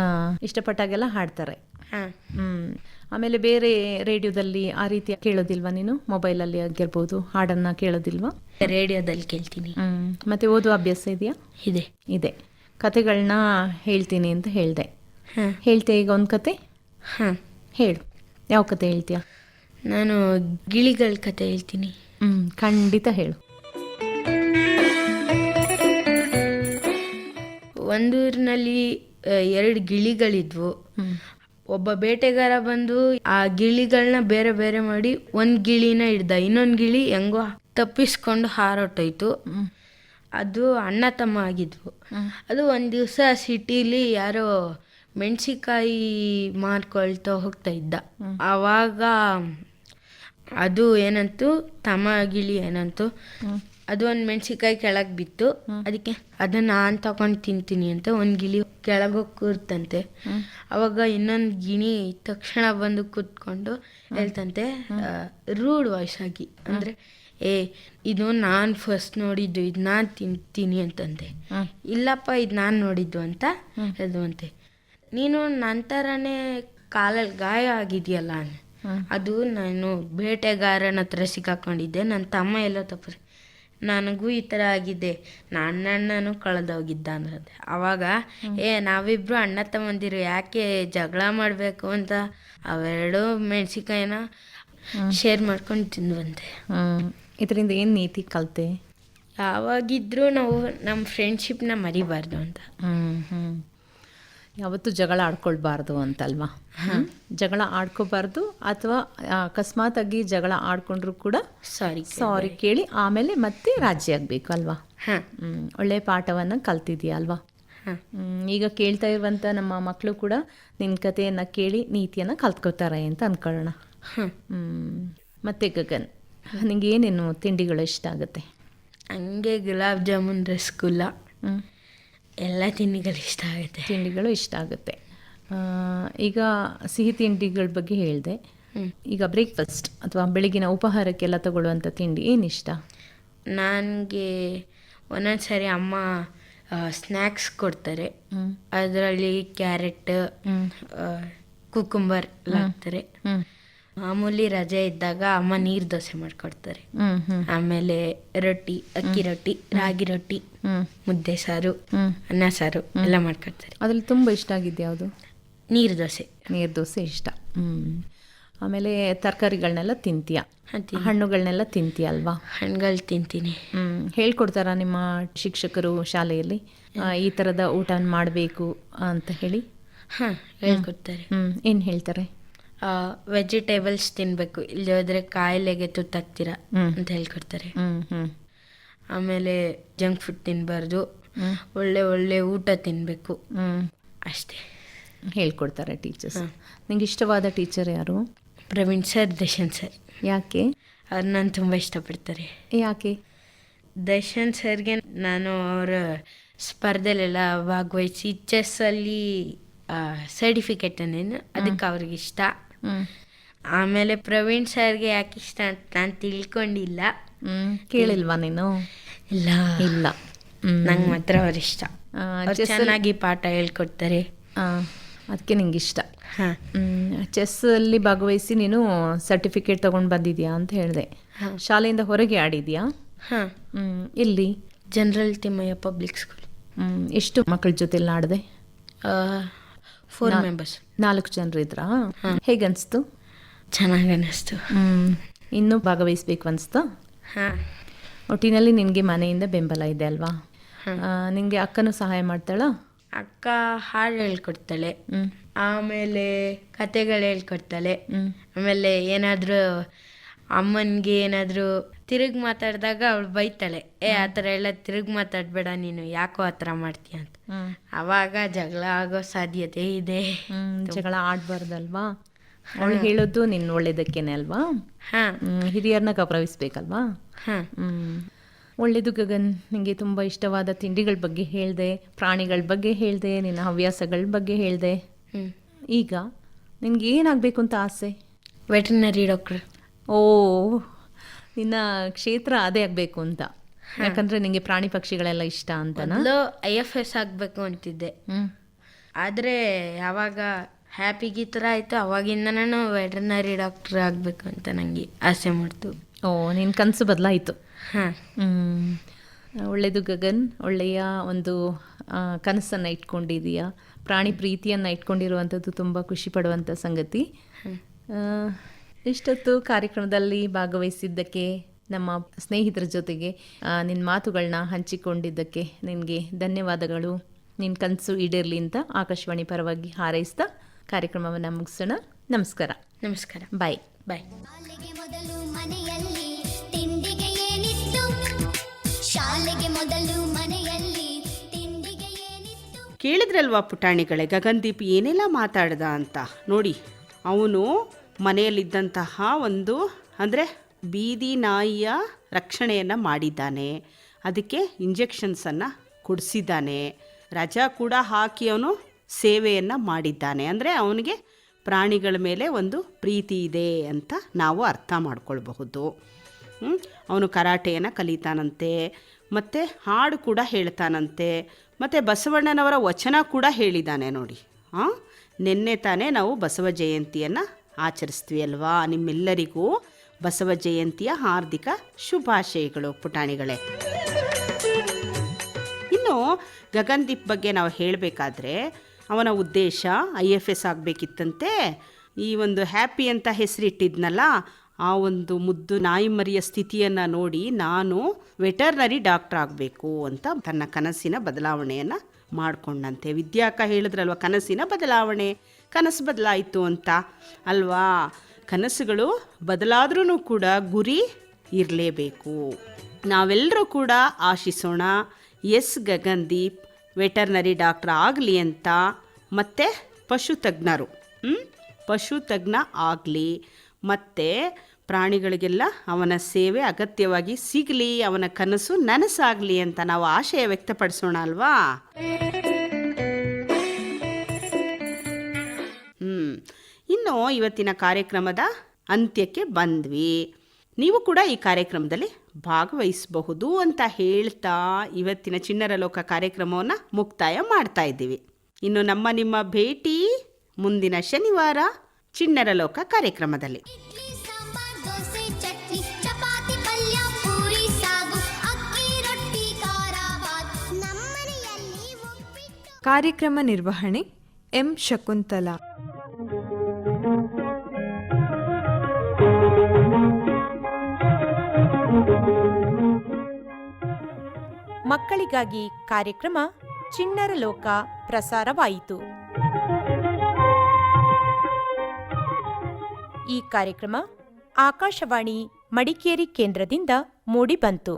ಇಷ್ಟಪಟ್ಟಾಗೆಲ್ಲ ಹಾಡ್ತಾರೆ. ಹಾಂ. ಹ್ಮ್. ಆಮೇಲೆ ಬೇರೆ ರೇಡಿಯೋದಲ್ಲಿ ಆ ರೀತಿ ಕೇಳೋದಿಲ್ವಾ ನೀನು? ಮೊಬೈಲಲ್ಲಿ ಆಗಿರ್ಬೋದು ಹಾಡನ್ನು ಕೇಳೋದಿಲ್ವಾ? ರೇಡಿಯೋದಲ್ಲಿ ಕೇಳ್ತೀನಿ. ಮತ್ತೆ ಓದುವ ಅಭ್ಯಾಸ ಇದೆಯಾ? ಇದೆ. ಇದೆ. ಕತೆಗಳನ್ನ ಹೇಳ್ತೀನಿ ಅಂತ ಹೇಳಿದೆ. ಹೇಳ್ತೀಯ ಈಗ ಒಂದು ಕತೆ? ಹಾಂ. ಹೇಳು. ಯಾವ ಕತೆ ಹೇಳ್ತೀಯ? ನಾನು ಗಿಳಿಗಳ ಕತೆ ಹೇಳ್ತೀನಿ. ಹ್ಞೂ ಖಂಡಿತ ಹೇಳು. ಒಂದೂರಿನಲ್ಲಿ ಎರಡು ಗಿಳಿಗಳಿದ್ವು. ಒಬ್ಬ ಬೇಟೆಗಾರ ಬಂದು ಆ ಗಿಳಿಗಳನ್ನ ಬೇರೆ ಬೇರೆ ಮಾಡಿ ಒಂದು ಗಿಳಿನ ಹಿಡ್ದ. ಇನ್ನೊಂದು ಗಿಳಿ ಹೆಂಗೋ ತಪ್ಪಿಸ್ಕೊಂಡು ಹಾರೋಟೋಯ್ತು. ಅದು ಅಣ್ಣ ತಮ್ಮ ಆಗಿದ್ವು. ಅದು ಒಂದು ದಿವಸ ಸಿಟಿಲಿ ಯಾರೋ ಮೆಣಸಿಕಾಯಿ ಮಾರ್ಕೊಳ್ತಾ ಹೋಗ್ತಾ ಇದ್ದ. ಆವಾಗ ಅದು ಏನಂತು ತಮ್ಮ ಗಿಳಿ ಏನಂತು ಅದು ಒಂದು ಮೆಣಸಿಕಾಯಿ ಕೆಳಗೆ ಬಿತ್ತು. ಅದಕ್ಕೆ ಅದನ್ನ ನಾನು ತಗೊಂಡು ತಿಂತೀನಿ ಅಂತ ಒಂದು ಗಿಳಿ ಕೆಳಗೋಗಿ ಕೂರ್ತಂತೆ. ಅವಾಗ ಇನ್ನೊಂದು ಗಿಣಿ ತಕ್ಷಣ ಬಂದು ಕೂತ್ಕೊಂಡು ಹೇಳ್ತಂತೆ ರೂಡ್ ವಾಯ್ಸ್ ಆಗಿ. ಅಂದರೆ ಏ ಇದು ನಾನು ಫಸ್ಟ್ ನೋಡಿದ್ದು ಇದು ನಾನು ತಿಂತೀನಿ ಅಂತಂತೆ. ಇಲ್ಲಪ್ಪ ಇದು ನಾನು ನೋಡಿದ್ದು ಅಂತ ಹೇಳಿದ್ವಂತೆ ನೀನು ನಂತರನೇ ಕಾಲಲ್ಲಿ ಗಾಯ ಆಗಿದೆಯಲ್ಲ ಅದು ನಾನು ಬೇಟೆಗಾರನ ಹತ್ರ ಸಿಕ್ಕಾಕೊಂಡಿದ್ದೆ. ನನ್ನ ತಮ್ಮ ಎಲ್ಲ ತಪ್ಪ ನನಗೂ ಈ ಥರ ಆಗಿದೆ. ನನ್ನ ಅಣ್ಣನೂ ಕಳೆದೋಗಿದ್ದ ಅಂದ್ರೆ ಅವಾಗ ಏ ನಾವಿಬ್ರು ಅಣ್ಣ ತಮ್ಮಂದಿರು ಯಾಕೆ ಜಗಳ ಮಾಡಬೇಕು ಅಂತ ಅವೆರಡು ಮೆಣಸಿಕಾಯಿನ ಶೇರ್ ಮಾಡ್ಕೊಂಡು ತಿಂದ್ವಂತೆ. ಇದರಿಂದ ಏನು ನೀತಿ ಕಲಿತೆ? ಯಾವಾಗಿದ್ರೂ ನಾವು ನಮ್ಮ ಫ್ರೆಂಡ್ಶಿಪ್ನ ಮರಿಬಾರ್ದು ಅಂತ. ಹ್ಞೂ ಹ್ಮ್. ಯಾವತ್ತೂ ಜಗಳ ಆಡ್ಕೊಳ್ಬಾರ್ದು ಅಂತಲ್ವಾ? ಜಗಳ ಆಡ್ಕೋಬಾರ್ದು ಅಥವಾ ಅಕಸ್ಮಾತಾಗಿ ಜಗಳ ಆಡ್ಕೊಂಡ್ರು ಕೂಡ ಸಾರಿ ಸಾರಿ ಕೇಳಿ ಆಮೇಲೆ ಮತ್ತೆ ರಾಜಿ ಆಗಬೇಕು ಅಲ್ವಾ? ಒಳ್ಳೆ ಪಾಠವನ್ನು ಕಲ್ತಿದ್ಯಾ ಅಲ್ವಾ? ಈಗ ಕೇಳ್ತಾ ಇರುವಂಥ ನಮ್ಮ ಮಕ್ಕಳು ಕೂಡ ನಿನ್ನ ಕಥೆಯನ್ನು ಕೇಳಿ ನೀತಿಯನ್ನು ಕಲ್ತ್ಕೋತಾರೆ ಅಂತ ಹ್ಮ್. ಮತ್ತೆ ಗಗನ್ ನಿಂಗೆ ಏನೇನು ತಿಂಡಿಗಳು ಇಷ್ಟ ಆಗುತ್ತೆ? ಹಂಗೆ ಗುಲಾಬ್ ಜಾಮೂನ್ ರಸಗುಲ್ಲ. ಎಲ್ಲ ತಿಂಡಿಗಳು ಇಷ್ಟ ಆಗುತ್ತೆ. ತಿಂಡಿಗಳು ಇಷ್ಟ ಆಗುತ್ತೆ. ಈಗ ಸಿಹಿ ತಿಂಡಿಗಳ ಬಗ್ಗೆ ಹೇಳಿದೆ. ಈಗ ಬ್ರೇಕ್ಫಾಸ್ಟ್ ಅಥವಾ ಬೆಳಗಿನ ಉಪಹಾರಕ್ಕೆಲ್ಲ ತಗೊಳ್ಳುವಂಥ ತಿಂಡಿ ಏನು ಇಷ್ಟ ನನಗೆ ಒಂದೊಂದು ಸಾರಿ ಅಮ್ಮ ಸ್ನ್ಯಾಕ್ಸ್ ಕೊಡ್ತಾರೆ. ಅದರಲ್ಲಿ ಕ್ಯಾರೆಟ್ ಕುಕುಂಬರ್ ಎಲ್ಲ ಹಾಕ್ತಾರೆ. ಮಾಮೂಲಿ ರಜೆ ಇದ್ದಾಗ ಅಮ್ಮ ನೀರ್ ದೋಸೆ ಮಾಡ್ಕೊಡ್ತಾರೆ. ಆಮೇಲೆ ರೊಟ್ಟಿ ಅಕ್ಕಿ ರೊಟ್ಟಿ ರಾಗಿ ರೊಟ್ಟಿ ಮುದ್ದೆ ಸಾರು. ಅನ್ನ ಸಾರು ಎಲ್ಲ ಮಾಡ್ಕೊಡ್ತಾರೆ. ಅದ್ರಲ್ಲಿ ತುಂಬಾ ಇಷ್ಟ ಆಗಿದ್ದು ಯಾವುದು? ನೀರ್ ದೋಸೆ. ನೀರ್ ದೋಸೆ ಇಷ್ಟ. ಹ್ಮ್. ಆಮೇಲೆ ತರಕಾರಿಗಳನ್ನೆಲ್ಲ ತಿಂತೀಯ? ಹಣ್ಣುಗಳನ್ನೆಲ್ಲ ತಿಂತೀಯ ಅಲ್ವಾ? ಹಣ್ಣುಗಳು ತಿಂತೀನಿ. ಹ್ಮ್. ಹೇಳ್ಕೊಡ್ತಾರ ನಿಮ್ಮ ಶಿಕ್ಷಕರು ಶಾಲೆಯಲ್ಲಿ? ಈ ತರದ ಊಟ ಮಾಡಬೇಕು ಅಂತ ಹೇಳಿ? ಹಾಂ ಹೇಳ್ಕೊಡ್ತಾರೆ. ಹ್ಮ್. ಏನು ಹೇಳ್ತಾರೆ? ವೆಜಿಟೇಬಲ್ಸ್ ತಿನ್ನಬೇಕು ಇಲ್ಲಿ ಹೋದ್ರೆ ಕಾಯಿಲೆಗೆ ತುತ್ತಾಗ್ತೀರ ಅಂತ ಹೇಳ್ಕೊಡ್ತಾರೆ. ಆಮೇಲೆ ಜಂಕ್ ಫುಡ್ ತಿನ್ನಬಾರ್ದು ಒಳ್ಳೆ ಒಳ್ಳೆ ಊಟ ತಿನ್ನಬೇಕು ಅಷ್ಟೇ. ಹೇಳ್ಕೊಡ್ತಾರೆ ಟೀಚರ್ಸ್ ನಿಂಗೆ ಇಷ್ಟವಾದ ಟೀಚರ್ ಯಾರು? Praveen sir Darshan sir. ಯಾಕೆ? ಅವ್ರು ನಾನು ತುಂಬ ಇಷ್ಟಪಡ್ತಾರೆ. ಯಾಕೆ? ದರ್ಶನ್ ಸರ್ಗೆ ನಾನು ಅವರ ಸ್ಪರ್ಧೆಲೆಲ್ಲ ಭಾಗವಹಿಸಿ ಚೆಸ್ಸಲ್ಲಿ ಸರ್ಟಿಫಿಕೇಟ್ ಅನ್ನೇನು ಅದಕ್ಕೆ ಅವ್ರಿಗೆ ಇಷ್ಟ ಆಮೇಲೆ ಪ್ರವೀಣ್ ಸರ್ಗೆ ಯಾಕೆ ಇಷ್ಟ ಅಂತ ನಾನು ತಿಳ್ಕೊಂಡಿಲ್ಲ. ಕೇಳಿಲ್ವಾ ನೀನು? ಇಲ್ಲ. ಇಲ್ಲ. ನಂಗೆ ಮಾತ್ರ ಅವ್ರ ಇಷ್ಟ. ಚೆನ್ನಾಗಿ ಪಾಠ ಹೇಳ್ಕೊಡ್ತಾರೆ. ಅದಕ್ಕೆ ನಿಂಗೆ ಇಷ್ಟ. ಚೆಸ್ ಅಲ್ಲಿ ಭಾಗವಹಿಸಿ ನೀನು ಸರ್ಟಿಫಿಕೇಟ್ ತಗೊಂಡು ಬಂದಿದ್ಯಾ ಅಂತ ಹೇಳಿದೆ. ಶಾಲೆಯಿಂದ ಹೊರಗೆ ಆಡಿದ್ಯಾ? ಹಾಂ. ಇಲ್ಲಿ ಎಲ್ಲಿ? ಜನರಲ್ ತಿಮ್ಮಯ್ಯ ಪಬ್ಲಿಕ್ ಸ್ಕೂಲ್ ಹ್ಞೂ ಎಷ್ಟು ಮಕ್ಕಳ ಜೊತೆಲಿ ಆಡಿದೆ? ಫೋರ್ ಮೆಂಬರ್ಸ್ ನಾಲ್ಕು ಜನರು ಇದ್ರಾ? ಹೇಗನ್ಸ್ತು? ಚೆನ್ನಾಗಿ ಅನ್ನಿಸ್ತು ಇನ್ನೂ ಭಾಗವಹಿಸ್ಬೇಕು ಅನಿಸ್ತು? ಹಾಂ. ಒಟ್ಟಿನಲ್ಲಿ ನಿನಗೆ ಮನೆಯಿಂದ ಬೆಂಬಲ ಇದೆ ಅಲ್ವಾ? ನಿನಗೆ ಅಕ್ಕನೂ ಸಹಾಯ ಮಾಡ್ತಾಳ? ಅಕ್ಕ ಹಾಡು ಹೇಳ್ಕೊಡ್ತಾಳೆ. ಆಮೇಲೆ ಕತೆಗಳು ಹೇಳ್ಕೊಡ್ತಾಳೆ. ಆಮೇಲೆ ಏನಾದರೂ ಅಮ್ಮನಿಗೆ ಏನಾದರೂ ತಿರುಗಿ ಮಾತಾಡಿದಾಗ ಅವಳು ಬೈತಾಳೆ ಏ ಆ ಥರ ಎಲ್ಲ ತಿರುಗಿ ಮಾತಾಡಬೇಡ ನೀನು ಯಾಕೋ ಆ ಥರ ಮಾಡ್ತೀಯ ಅಂತ. ಅವಾಗ ಜಗಳ ಆಗೋ ಸಾಧ್ಯತೆ ಇದೆ. ಜಗಳ ಆಡಬಾರ್ದಲ್ವಾ? ಅವಳು ಹೇಳೋದು ನಿನ್ನ ಒಳ್ಳೇದಕ್ಕೇನೆ ಅಲ್ವಾ? ಹಿರಿಯರನ್ನ ಗೌರವಿಸ್ಬೇಕಲ್ವಾ. ಒಳ್ಳೇದು ಗಗನ್ ನಿಮಗೆ ತುಂಬ ಇಷ್ಟವಾದ ತಿಂಡಿಗಳ ಬಗ್ಗೆ ಹೇಳಿದೆ ಪ್ರಾಣಿಗಳ ಬಗ್ಗೆ ಹೇಳಿದೆ ನಿನ್ನ ಹವ್ಯಾಸಗಳ ಬಗ್ಗೆ ಹೇಳಿದೆ. ಈಗ ನಿನ್ಗೆ ಏನಾಗಬೇಕು ಅಂತ ಆಸೆ? Veterinary doctor. ಓ ನಿನ್ನ ಕ್ಷೇತ್ರ ಅದೇ ಆಗಬೇಕು ಅಂತ. ಯಾಕಂದ್ರೆ ನಿಂಗೆ ಪ್ರಾಣಿ ಪಕ್ಷಿಗಳೆಲ್ಲ ಇಷ್ಟ ಅಂತ ಐ ಎಫ್ ಎಸ್ ಆಗಬೇಕು ಅಂತಿದ್ದೆ. ಆದ್ರೆ ಯಾವಾಗ ಹ್ಯಾಪಿ ಈ ಥರ ಆಯಿತು ಅವಾಗಿಂದ ನಾನು ವೆಟರ್ನರಿ ಡಾಕ್ಟರ್ ಆಗಬೇಕು ಅಂತ ನನಗೆ ಆಸೆ ಮಾಡ್ತು. ಓ ನಿನ್ನ ಕನಸು ಬದಲಾಯಿತು. ಹಾಂ. ಒಳ್ಳೆಯದು ಗಗನ್ ಒಳ್ಳೆಯ ಒಂದು ಕನಸನ್ನು ಇಟ್ಕೊಂಡಿದೀಯಾ? ಪ್ರಾಣಿ ಪ್ರೀತಿಯನ್ನು ಇಟ್ಕೊಂಡಿರುವಂಥದ್ದು ತುಂಬ ಖುಷಿ ಪಡುವಂಥ ಸಂಗತಿ. ಇಷ್ಟೊತ್ತು ಕಾರ್ಯಕ್ರಮದಲ್ಲಿ ಭಾಗವಹಿಸಿದ್ದಕ್ಕೆ ನಮ್ಮ ಸ್ನೇಹಿತರ ಜೊತೆಗೆ ನಿನ್ನ ಮಾತುಗಳನ್ನ ಹಂಚಿಕೊಂಡಿದ್ದಕ್ಕೆ ನಿನಗೆ ಧನ್ಯವಾದಗಳು. ನಿನ್ನ ಕನಸು ಈಡೇರಲಿ ಅಂತ ಆಕಾಶವಾಣಿ ಪರವಾಗಿ ಹಾರೈಸ್ತಾ ಕಾರ್ಯಕ್ರಮವನ್ನು ಮುಗಿಸೋಣ. ನಮಸ್ಕಾರ. ನಮಸ್ಕಾರ. ಬಾಯ್ ಬಾಯ್ ಶಾಲೆಗೆ ಮೊದಲು ಮನೆಯಲ್ಲಿ ತಿಂಡಿಗೆ ಏನಿತ್ತು? ಶಾಲೆಗೆ ಮೊದಲು ಮನೆಯಲ್ಲಿ ತಿಂಡಿಗೆ ಏನಿತ್ತು? ಕೇಳಿದ್ರಲ್ವಾ ಪುಟಾಣಿಗಳೇ ಗಗನ್ದೀಪ್ ಏನೆಲ್ಲ ಮಾತಾಡ್ದ ಅಂತ. ನೋಡಿ ಅವನು ಮನೆಯಲ್ಲಿದ್ದಂತಹ ಒಂದು, ಅಂದರೆ ಬೀದಿ ನಾಯಿಯ ರಕ್ಷಣೆಯನ್ನು ಮಾಡಿದ್ದಾನೆ. ಅದಕ್ಕೆ ಇಂಜೆಕ್ಷನ್ಸನ್ನು ಕೊಡಿಸಿದ್ದಾನೆ. ರಜಾ ಕೂಡ ಹಾಕಿ ಅವನು ಸೇವೆಯನ್ನು ಮಾಡಿದ್ದಾನೆ. ಅಂದರೆ ಅವನಿಗೆ ಪ್ರಾಣಿಗಳ ಮೇಲೆ ಒಂದು ಪ್ರೀತಿ ಇದೆ ಅಂತ ನಾವು ಅರ್ಥ ಮಾಡ್ಕೊಳ್ಬಹುದು. ಅವನು ಕರಾಟೆಯನ್ನು ಕಲಿತಾನಂತೆ, ಮತ್ತು ಹಾಡು ಕೂಡ ಹೇಳ್ತಾನಂತೆ, ಮತ್ತು ಬಸವಣ್ಣನವರ ವಚನ ಕೂಡ ಹೇಳಿದ್ದಾನೆ ನೋಡಿ. ಹಾಂ ನಿನ್ನೆ ತಾನೇ ನಾವು ಬಸವ ಜಯಂತಿಯನ್ನು ಆಚರಿಸ್ತೀವಿ ಅಲ್ವಾ ನಿಮ್ಮೆಲ್ಲರಿಗೂ ಬಸವ ಜಯಂತಿಯ ಹಾರ್ದಿಕ ಶುಭಾಶಯಗಳು ಪುಟಾಣಿಗಳೇ. ಇನ್ನು ಗಗನ್ದೀಪ್ ಬಗ್ಗೆ ನಾವು ಹೇಳಬೇಕಾದ್ರೆ ಅವನ ಉದ್ದೇಶ ಐ ಎಫ್ ಎಸ್ ಆಗಬೇಕಿತ್ತಂತೆ. ಈ ಒಂದು ಹ್ಯಾಪಿ ಅಂತ ಹೆಸರಿಟ್ಟಿದ್ನಲ್ಲ, ಆ ಒಂದು ಮುದ್ದು ನಾಯಿ ಮರಿಯ ಸ್ಥಿತಿಯನ್ನು ನೋಡಿ ನಾನು ವೆಟರ್ನರಿ ಡಾಕ್ಟರ್ ಆಗಬೇಕು ಅಂತ ತನ್ನ ಕನಸಿನ ಬದಲಾವಣೆಯನ್ನು ಮಾಡಿಕೊಂಡಂತೆ. ವಿದ್ಯಾಕ ಹೇಳಿದ್ರಲ್ವ ಕನಸಿನ ಬದಲಾವಣೆ? ಕನಸು ಬದಲಾಯಿತು ಅಂತ ಅಲ್ವಾ? ಕನಸುಗಳು ಬದಲಾದ್ರೂ ಕೂಡ ಗುರಿ ಇರಲೇಬೇಕು. ನಾವೆಲ್ಲರೂ ಕೂಡ ಆಶಿಸೋಣ. ಎಸ್ ಗಗನ್ದೀಪ್, ವೆಟರ್ನರಿ ಡಾಕ್ಟರ್ ಆಗಲಿ ಅಂತ ಮತ್ತು ಪಶು ತಜ್ಞರು? ಪಶು ತಜ್ಞ ಆಗಲಿ. ಮತ್ತು ಪ್ರಾಣಿಗಳಿಗೆಲ್ಲ ಅವನ ಸೇವೆ ಅಗತ್ಯವಾಗಿ ಸಿಗಲಿ, ಅವನ ಕನಸು ನನಸಾಗಲಿ ಅಂತ ನಾವು ಆಶಯ ವ್ಯಕ್ತಪಡಿಸೋಣ ಅಲ್ವಾ? ಇನ್ನು ಇವತ್ತಿನ ಕಾರ್ಯಕ್ರಮದ ಅಂತ್ಯಕ್ಕೆ ಬಂದ್ವಿ. ನೀವು ಕೂಡ ಈ ಕಾರ್ಯಕ್ರಮದಲ್ಲಿ ಭಾಗವಹಿಸಬಹುದು ಅಂತ ಹೇಳ್ತಾ ಇವತ್ತಿನ ಚಿಣ್ಣರ ಲೋಕ ಕಾರ್ಯಕ್ರಮವನ್ನು ಮುಕ್ತಾಯ ಮಾಡ್ತಾ ಇದ್ದೀವಿ. ಇನ್ನು ನಮ್ಮ ನಿಮ್ಮ ಭೇಟಿ ಮುಂದಿನ ಶನಿವಾರ ಚಿಣ್ಣರ ಲೋಕ ಕಾರ್ಯಕ್ರಮದಲ್ಲಿ ಕಾರ್ಯಕ್ರಮ ನಿರ್ವಹಣೆ ಎಂ ಶಕುಂತಲಾ. ಮಕ್ಕಳಿಗಾಗಿ ಕಾರ್ಯಕ್ರಮ ಚಿಣ್ಣರ ಲೋಕ ಪ್ರಸಾರವಾಯಿತು. ಈ ಕಾರ್ಯಕ್ರಮ ಆಕಾಶವಾಣಿ ಮಡಿಕೇರಿ ಕೇಂದ್ರದಿಂದ ಮೂಡಿಬಂತು.